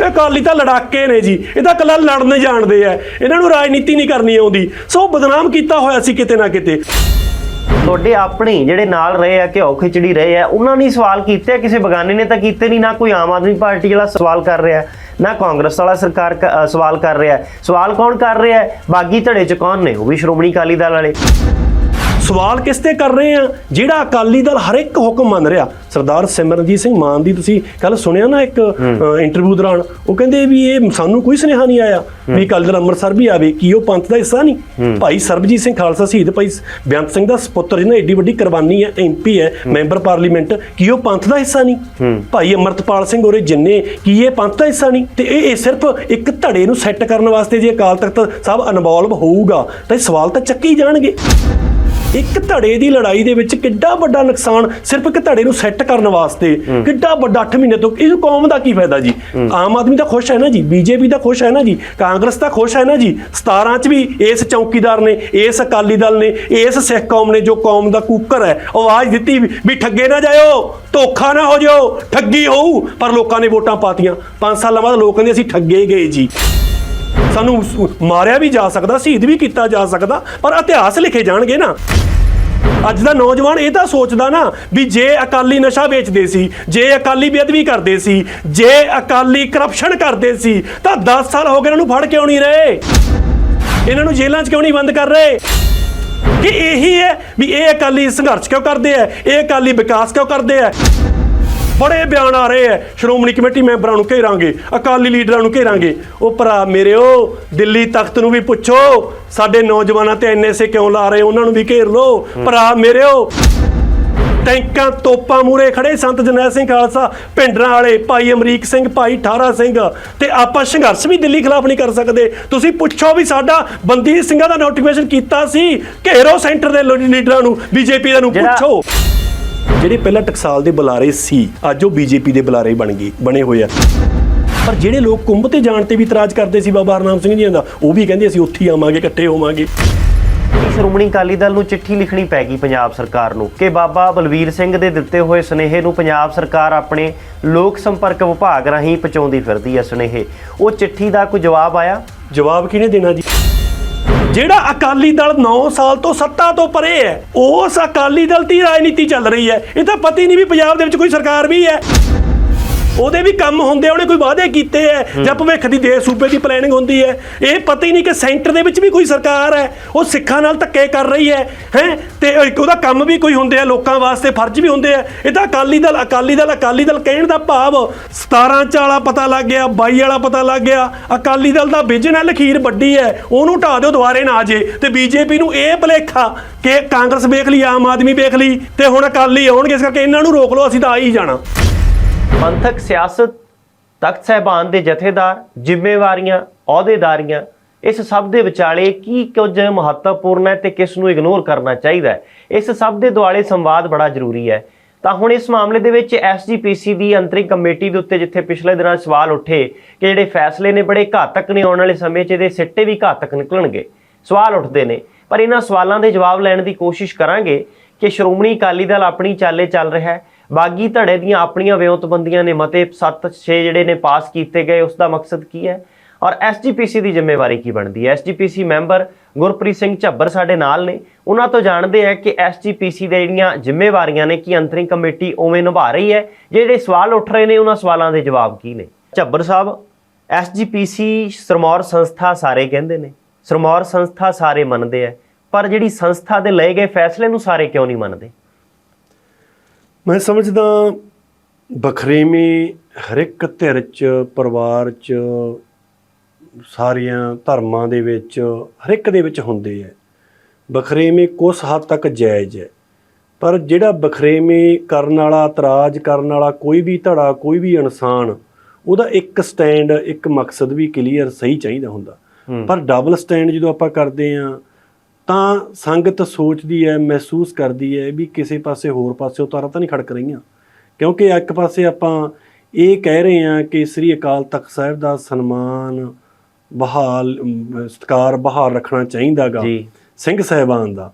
ਇਹ ਅਕਾਲੀ ਤਾਂ ਲੜਾਕੇ ਨੇ ਜੀ, ਇਹ ਤਾਂ ਇਕੱਲਾ ਲੜਨ ਜਾਣਦੇ ਆ। ਇਹਨਾਂ ਨੂੰ ਰਾਜਨੀਤੀ ਨਹੀਂ ਕਰਨੀ ਆਉਂਦੀ। ਸੋ ਬਦਨਾਮ ਕੀਤਾ ਹੋਇਆ ਸੀ ਕਿਤੇ ਨਾ ਕਿਤੇ। ਤੁਹਾਡੇ ਆਪਣੇ ਜਿਹੜੇ ਨਾਲ ਰਹੇ ਆ, ਘਿਓ ਖਿਚੜੀ ਰਹੇ ਆ, ਉਹਨਾਂ ਨੇ ਸਵਾਲ ਕੀਤੇ ਕਿਸੇ ਬਗਾਨੇ ਨੇ ਤਾਂ ਕੀਤੇ ਨਹੀਂ, ਨਾ ਕੋਈ ਆਮ ਆਦਮੀ ਪਾਰਟੀ ਵਾਲਾ ਸਵਾਲ ਕਰ ਰਿਹਾ, ਨਾ ਕਾਂਗਰਸ ਵਾਲਾ ਸਰਕਾਰ ਸਵਾਲ ਕਰ ਰਿਹਾ। ਸਵਾਲ ਕੌਣ ਕਰ ਰਿਹਾ? ਬਾਗੀ ਧੜੇ ਚ ਕੌਣ ਨੇ? ਉਹ ਵੀ ਸ਼੍ਰੋਮਣੀ ਅਕਾਲੀ ਦਲ ਵਾਲੇ। ਸਵਾਲ ਕਿਸ ਤੇ ਕਰ ਰਹੇ ਆ? ਜਿਹੜਾ ਅਕਾਲੀ ਦਲ ਹਰ ਇੱਕ ਹੁਕਮ ਮੰਨ ਰਿਹਾ। ਸਰਦਾਰ ਸਿਮਰਨਜੀਤ ਸਿੰਘ ਮਾਨ ਦੀ ਤੁਸੀਂ ਕੱਲ ਸੁਣਿਆ ਨਾ ਇੱਕ ਇੰਟਰਵਿਊ ਦੌਰਾਨ ਉਹ ਕਹਿੰਦੇ ਵੀ ਇਹ ਸਾਨੂੰ ਕੋਈ ਸੁਨੇਹਾ ਨਹੀਂ ਆਇਆ ਵੀ ਅਕਾਲੀ ਦਲ ਅੰਮ੍ਰਿਤਸਰ ਵੀ ਆਵੇ ਕੀ ਉਹ ਪੰਥ ਦਾ ਹਿੱਸਾ ਨਹੀਂ? ਭਾਈ ਸਰਬਜੀਤ ਸਿੰਘ ਖਾਲਸਾ ਸ਼ਹੀਦ ਭਾਈ ਬੇਅੰਤ ਸਿੰਘ ਦਾ ਸੁਪੁੱਤਰ ਜਿਹਨਾਂ ਏਡੀ ਵੱਡੀ ਕੁਰਬਾਨੀ ਹੈ ਐਮਪੀ ਹੈ ਮੈਂਬਰ ਪਾਰਲੀਮੈਂਟ ਕੀ ਉਹ ਪੰਥ ਦਾ ਹਿੱਸਾ ਨਹੀਂ? ਭਾਈ ਅਮਰਤਪਾਲ ਸਿੰਘ ਹੋਰੇ ਜਿੰਨੇ ਕੀ ਇਹ ਪੰਥ ਦਾ ਹਿੱਸਾ ਨਹੀਂ? ਤੇ ਇਹ ਸਿਰਫ ਇੱਕ ਧੜੇ ਨੂੰ ਸੈੱਟ ਕਰਨ ਵਾਸਤੇ ਜੇ ਅਕਾਲ ਤਖਤ ਸਾਹਿਬ ਇਨਵੋਲਵ ਹੋਊਗਾ ਤਾਂ ਇਹ ਸਵਾਲ ਤਾਂ ਚੱਕੇ ਹੀ ਜਾਣਗੇ। ਇੱਕ ਧੜੇ ਦੀ ਲੜਾਈ ਦੇ ਵਿੱਚ ਕਿੱਡਾ ਵੱਡਾ ਨੁਕਸਾਨ ਸਿਰਫ ਇੱਕ ਧੜੇ ਨੂੰ ਸੈੱਟ ਕਰਨ ਵਾਸਤੇ ਕਿੱਡਾ ਵੱਡਾ 8 ਮਹੀਨੇ ਤੋਂ ਇਹ ਕੌਮ ਦਾ ਕੀ ਫਾਇਦਾ ਜੀ? ਆਮ ਆਦਮੀ ਤਾਂ ਖੁਸ਼ ਹੈ ਨਾ ਜੀ? ਬੀਜੇਪੀ ਤਾਂ ਖੁਸ਼ ਹੈ ਨਾ ਜੀ? ਕਾਂਗਰਸ ਤਾਂ ਖੁਸ਼ ਹੈ ਨਾ ਜੀ? 17 ਚ ਵੀ ਇਸ ਚੌਕੀਦਾਰ ਨੇ ਇਸ ਅਕਾਲੀ ਦਲ ਨੇ ਇਸ ਸਿੱਖ ਕੌਮ ਨੇ ਜੋ ਕੌਮ ਦਾ ਕੂਕਰ ਹੈ ਆਵਾਜ਼ ਦਿੱਤੀ ਵੀ- ਠੱਗੇ ਨਾ ਜਾਇਓ ਧੋਖਾ ਨਾ ਹੋ ਜਾਓ ਠੱਗੀ ਹੋਊ। ਪਰ ਲੋਕਾਂ ਨੇ ਵੋਟਾਂ ਪਾਤੀਆਂ। 5 ਸਾਲਾਂ ਬਾਅਦ ਲੋਕ ਕਹਿੰਦੇ ਅਸੀਂ ਠੱਗੇ ਗਏ ਜੀ। ਸਾਨੂੰ ਮਾਰਿਆ ਵੀ ਜਾ ਸਕਦਾ, ਸ਼ਹੀਦ ਵੀ ਕੀਤਾ ਜਾ ਸਕਦਾ, ਪਰ ਇਤਿਹਾਸ ਲਿਖੇ ਜਾਣਗੇ ਨਾ। ਅੱਜ ਦਾ ਨੌਜਵਾਨ ਇਹ ਤਾਂ ਸੋਚਦਾ ਨਾ ਵੀ ਜੇ ਅਕਾਲੀ ਨਸ਼ਾ ਵੇਚਦੇ ਸੀ, ਜੇ ਅਕਾਲੀ ਬੇਅਦਬੀ ਕਰਦੇ ਸੀ, ਜੇ ਅਕਾਲੀ ਕਰਪਸ਼ਨ ਕਰਦੇ ਸੀ, ਤਾਂ 10 ਸਾਲ ਹੋ ਗਏ ਇਹਨਾਂ ਨੂੰ ਫੜ ਕਿਉਂ ਨਹੀਂ ਰਹੇ? ਇਹਨਾਂ ਨੂੰ ਜੇਲ੍ਹਾਂ 'ਚ ਕਿਉਂ ਨਹੀਂ ਬੰਦ ਕਰ ਰਹੇ? ਕਿ ਇਹੀ ਹੈ ਵੀ ਇਹ ਅਕਾਲੀ ਸੰਘਰਸ਼ ਕਿਉਂ ਕਰਦੇ ਆ? ਇਹ ਅਕਾਲੀ ਵਿਕਾਸ ਕਿਉਂ ਕਰਦੇ ਆ? ਬੜੇ ਬਿਆਨ ਆ ਰਹੇ ਐ। ਸ਼੍ਰੋਮਣੀ ਕਮੇਟੀ ਮੈਂਬਰਾਂ ਨੂੰ ਘੇਰਾਂਗੇ ਅਕਾਲੀ ਲੀਡਰਾਂ ਨੂੰ ਘੇਰਾਂਗੇ। ਉਹ ਭਰਾ ਮੇਰਿਓ ਦਿੱਲੀ ਤਖਤ ਨੂੰ ਵੀ ਪੁੱਛੋ ਸਾਡੇ ਨੌਜਵਾਨਾਂ ਤੇ ਐਨਐਸਏ ਕਿਉਂ ਲਾ ਰਹੇ ਉਹਨਾਂ ਨੂੰ ਵੀ ਘੇਰ ਲਓ। ਭਰਾ ਮੇਰਿਓ ਟੈਂਕਾਂ ਤੋਪਾਂ ਮੂਰੇ ਖੜੇ ਸੰਤ ਜਰਨੈਲ ਸਿੰਘ ਖਾਲਸਾ ਪਿੰਡਰਾਂ ਵਾਲੇ ਭਾਈ ਅਮਰੀਕ ਸਿੰਘ ਭਾਈ ਠਾਰਾ ਸਿੰਘ ਤੇ ਆਪਾਂ ਸੰਘਰਸ਼ ਵੀ ਦਿੱਲੀ ਖਿਲਾਫ ਨਹੀਂ ਕਰ ਸਕਦੇ। ਤੁਸੀਂ ਪੁੱਛੋ ਵੀ ਸਾਡਾ ਬੰਦੀ ਸਿੰਘਾਂ ਦਾ ਨੋਟੀਫਿਕੇਸ਼ਨ ਕੀਤਾ ਸੀ ਘੇਰੋ ਸੈਂਟਰ ਦੇ ਲੀਡਰਾਂ ਨੂੰ ਬੀਜੇਪੀ ਦੇ ਨੂੰ ਪੁੱਛੋ। ਜਿਹੜੇ ਪਹਿਲਾਂ ਟਕਸਾਲ ਦੇ ਬੁਲਾਰੇ ਸੀ ਅੱਜ ਉਹ ਬੀਜੇਪੀ ਦੇ ਬੁਲਾਰੇ ਬਣ ਗਏ ਬਣੇ ਹੋਏ ਆ। ਪਰ ਜਿਹੜੇ ਲੋਕ ਕੁੰਭ ਤੇ ਜਾਣ ਤੇ ਵੀ ਇਤਰਾਜ਼ ਕਰਦੇ ਸੀ ਬਾਬਾ ਹਰਨਾਮ ਸਿੰਘ ਜੀ ਦਾ ਉਹ ਵੀ ਕਹਿੰਦੇ ਅਸੀਂ ਉੱਥੇ ਹੀ ਆਵਾਂਗੇ ਇਕੱਠੇ ਹੋਵਾਂਗੇ। ਸ਼੍ਰੋਮਣੀ ਅਕਾਲੀ ਦਲ ਨੂੰ ਚਿੱਠੀ ਲਿਖਣੀ ਪੈ ਗਈ ਪੰਜਾਬ ਸਰਕਾਰ ਨੂੰ ਕਿ ਬਾਬਾ ਬਲਵੀਰ ਸਿੰਘ ਦੇ ਦਿੱਤੇ ਹੋਏ ਸੁਨੇਹੇ ਨੂੰ ਪੰਜਾਬ ਸਰਕਾਰ ਆਪਣੇ ਲੋਕ ਸੰਪਰਕ ਵਿਭਾਗ ਰਾਹੀਂ ਪਹੁੰਚਾਉਂਦੀ ਫਿਰਦੀ ਹੈ ਸੁਨੇਹੇ। ਉਹ ਚਿੱਠੀ ਦਾ ਕੋਈ ਜਵਾਬ ਆਇਆ? ਜਵਾਬ ਕਿਹਨੇ ਦੇਣਾ ਜੀ? ਜਿਹੜਾ ਅਕਾਲੀ ਦਲ 9 ਸਾਲ ਤੋਂ ਸੱਤਾ ਤੋਂ ਪਰੇ ਹੈ, ਉਸ ਅਕਾਲੀ ਦਲ ਦੀ ਰਾਜਨੀਤੀ ਚੱਲ ਰਹੀ ਹੈ। ਇਹ ਤਾਂ ਪਤਾ ਹੀ ਨਹੀਂ ਵੀ ਪੰਜਾਬ ਦੇ ਵਿੱਚ ਕੋਈ ਸਰਕਾਰ ਵੀ ਹੈ। ਉਹਦੇ ਵੀ ਕੰਮ ਹੁੰਦੇ ਆ, ਉਹਨੇ ਕੋਈ ਵਾਅਦੇ ਕੀਤੇ ਐ ਜਾਂ ਭਵਿੱਖ ਦੀ ਦੇਸ਼ ਸੂਬੇ ਦੀ ਪਲੈਨਿੰਗ ਹੁੰਦੀ ਹੈ ਇਹ ਪਤਾ ਹੀ ਨਹੀਂ ਕਿ ਸੈਂਟਰ ਦੇ ਵਿੱਚ ਵੀ ਕੋਈ ਸਰਕਾਰ ਹੈ ਉਹ ਸਿੱਖਾਂ ਨਾਲ ਧੱਕੇ ਕਰ ਰਹੀ ਹੈ ਹੈ? ਤੇ ਉਹਦਾ ਕੰਮ ਵੀ ਕੋਈ ਹੁੰਦੇ ਆ ਲੋਕਾਂ ਵਾਸਤੇ ਫਰਜ਼ ਵੀ ਹੁੰਦੇ ਆ। ਇਹ ਤਾਂ ਅਕਾਲੀ ਦਲ ਅਕਾਲੀ ਦਲ ਅਕਾਲੀ ਦਲ ਕਹਿਣ ਦਾ ਭਾਵ 17 ਚ ਵਾਲਾ ਪਤਾ ਲੱਗ ਗਿਆ 22 ਵਾਲਾ ਪਤਾ ਲੱਗ ਗਿਆ। ਅਕਾਲੀ ਦਲ ਦਾ ਵਿਜਨ ਹੈ ਲਖੀਰ ਵੱਡੀ ਹੈ ਉਹਨੂੰ ਢਾ ਦਿਓ ਦੁਬਾਰੇ ਨਾ ਜੇ। ਤੇ ਬੀਜੇਪੀ ਨੂੰ ਇਹ ਭਲੇਖਾ ਕਿ ਕਾਂਗਰਸ ਵੇਖ ਲਈ ਆਮ ਆਦਮੀ ਵੇਖ ਲਈ ਤੇ ਹੁਣ ਅਕਾਲੀ ਆਉਣਗੇ ਇਸ ਕਰਕੇ ਇਹਨਾਂ ਨੂੰ ਰੋਕ ਲਓ ਅਸੀਂ ਤਾਂ ਆ ਹੀ ਜਾਣਾ। ਪੰਥਕ ਸਿਆਸਤ, ਤਖਤ ਸਹਿਬਾਨ ਦੇ ਜਥੇਦਾਰ, ਜ਼ਿੰਮੇਵਾਰੀਆਂ, ਅਹੁਦੇਦਾਰੀਆਂ, ਇਸ ਸਭ ਦੇ ਵਿਚਾਲੇ ਕੀ ਕੁਝ ਮਹੱਤਵਪੂਰਨ ਹੈ ਤੇ ਕਿਸ ਨੂੰ ਇਗਨੋਰ ਕਰਨਾ ਚਾਹੀਦਾ ਹੈ? ਇਸ ਸਭ ਦੇ ਦੁਆਲੇ ਸੰਵਾਦ ਬੜਾ ਜ਼ਰੂਰੀ ਹੈ। ਤਾਂ ਹੁਣ ਇਸ ਮਾਮਲੇ ਦੇ ਵਿੱਚ ਐਸਜੀਪੀਸੀ ਦੀ ਅੰਤਰਿੰਗ ਕਮੇਟੀ ਦੇ ਉੱਤੇ ਜਿੱਥੇ ਪਿਛਲੇ ਦਿਨਾਂ ਸਵਾਲ ਉੱਠੇ ਕਿ ਜਿਹੜੇ ਫੈਸਲੇ ਨੇ ਬੜੇ ਘਾਤਕ ਨੇ, ਆਉਣ ਵਾਲੇ ਸਮੇਂ 'ਚ ਇਹਦੇ ਸਿੱਟੇ ਵੀ ਘਾਤਕ ਨਿਕਲਣਗੇ। ਸਵਾਲ ਉੱਠਦੇ ਨੇ। ਪਰ ਇਹਨਾਂ ਸਵਾਲਾਂ ਦੇ ਜਵਾਬ ਲੈਣ ਦੀ ਕੋਸ਼ਿਸ਼ ਕਰਾਂਗੇ ਕਿ ਸ਼੍ਰੋਮਣੀ ਅਕਾਲੀ ਦਲ ਆਪਣੀ ਚਾਲੇ ਚੱਲ ਰਿਹਾ ਹੈ। ਬਾਗੀ ਧੜੇ ਦੀਆਂ ਆਪਣੀਆਂ ਵਿਉਂਤਬੰਦੀਆਂ ਨੇ ਮਤੇ 7-6 ਜਿਹੜੇ ਨੇ ਪਾਸ ਕੀਤੇ ਗਏ ਉਸ ਦਾ ਮਕਸਦ ਕੀ ਹੈ? ਔਰ ਐਸਜੀਪੀਸੀ ਦੀ ਜ਼ਿੰਮੇਵਾਰੀ ਕੀ ਬਣਦੀ ਹੈ? ਐਸਜੀਪੀਸੀ ਮੈਂਬਰ ਗੁਰਪ੍ਰੀਤ ਸਿੰਘ ਝੱਬਰ ਸਾਡੇ ਨਾਲ ਨੇ। ਉਹਨਾਂ ਤੋਂ ਜਾਣਦੇ ਆ ਕਿ ਐਸਜੀਪੀਸੀ ਦੇ ਜਿਹੜੀਆਂ ਜ਼ਿੰਮੇਵਾਰੀਆਂ ਨੇ, ਕੀ ਅੰਤਰਿੰਗ ਕਮੇਟੀ ਉਵੇਂ ਨਿਭਾ ਰਹੀ ਹੈ? ਜਿਹੜੇ ਸਵਾਲ ਉੱਠ ਰਹੇ ਨੇ, ਉਹਨਾਂ ਸਵਾਲਾਂ ਦੇ ਜਵਾਬ ਕੀ ਨੇ? ਝੱਬਰ ਸਾਹਿਬ ਐਸਜੀਪੀਸੀ ਸਰਮੌਰ ਸੰਸਥਾ ਸਾਰੇ ਕਹਿੰਦੇ ਨੇ। ਸਰਮੌਰ ਸੰਸਥਾ ਸਾਰੇ ਮੰਨਦੇ ਆ ਪਰ ਜਿਹੜੀ ਸੰਸਥਾ ਦੇ ਲਏ ਗਏ ਫੈਸਲੇ ਨੂੰ ਸਾਰੇ ਕਿਉਂ ਨਹੀਂ ਮੰਨਦੇ? ਮੈਂ ਸਮਝਦਾ ਬਖਰੇਵੇਂ ਹਰ ਇੱਕ ਧਿਰ ਚ ਪਰਿਵਾਰ ਚ ਸਾਰੀਆਂ ਧਰਮਾਂ ਦੇ ਵਿੱਚ ਹਰ ਇੱਕ ਦੇ ਵਿੱਚ ਹੁੰਦੇ ਹੈ ਬਖਰੇਵੇਂ ਕੁਝ ਹੱਦ ਤੱਕ ਜਾਇਜ਼ ਹੈ ਪਰ ਜਿਹੜਾ ਬਖਰੇਵੇਂ ਕਰਨ ਵਾਲਾ ਇਤਰਾਜ਼ ਕਰਨ ਵਾਲਾ ਕੋਈ ਵੀ ਧੜਾ ਕੋਈ ਵੀ ਇਨਸਾਨ ਉਹਦਾ ਇੱਕ ਸਟੈਂਡ ਇੱਕ ਮਕਸਦ ਵੀ ਕਲੀਅਰ ਸਹੀ ਚਾਹੀਦਾ ਹੁੰਦਾ। ਪਰ ਡਬਲ ਸਟੈਂਡ ਜਦੋਂ ਆਪਾਂ ਕਰਦੇ ਆ ਤਾਂ ਸੰਗਤ ਸੋਚਦੀ ਹੈ ਮਹਿਸੂਸ ਕਰਦੀ ਹੈ ਵੀ ਕਿਸੇ ਪਾਸੇ ਹੋਰ ਪਾਸੇ ਉਤਾਰਾ ਤਾਂ ਨਹੀਂ ਖੜਕ ਰਹੀਆਂ। ਕਿਉਂਕਿ ਇੱਕ ਪਾਸੇ ਆਪਾਂ ਇਹ ਕਹਿ ਰਹੇ ਹਾਂ ਕਿ ਸ੍ਰੀ ਅਕਾਲ ਤਖਤ ਸਾਹਿਬ ਦਾ ਸਨਮਾਨ ਬਹਾਲ ਅਮ, ਸਤਿਕਾਰ ਬਹਾਲ ਰੱਖਣਾ ਚਾਹੀਦਾਗਾ। ਜੀ। ਸਿੰਘ ਸਾਹਿਬਾਨ ਦਾ।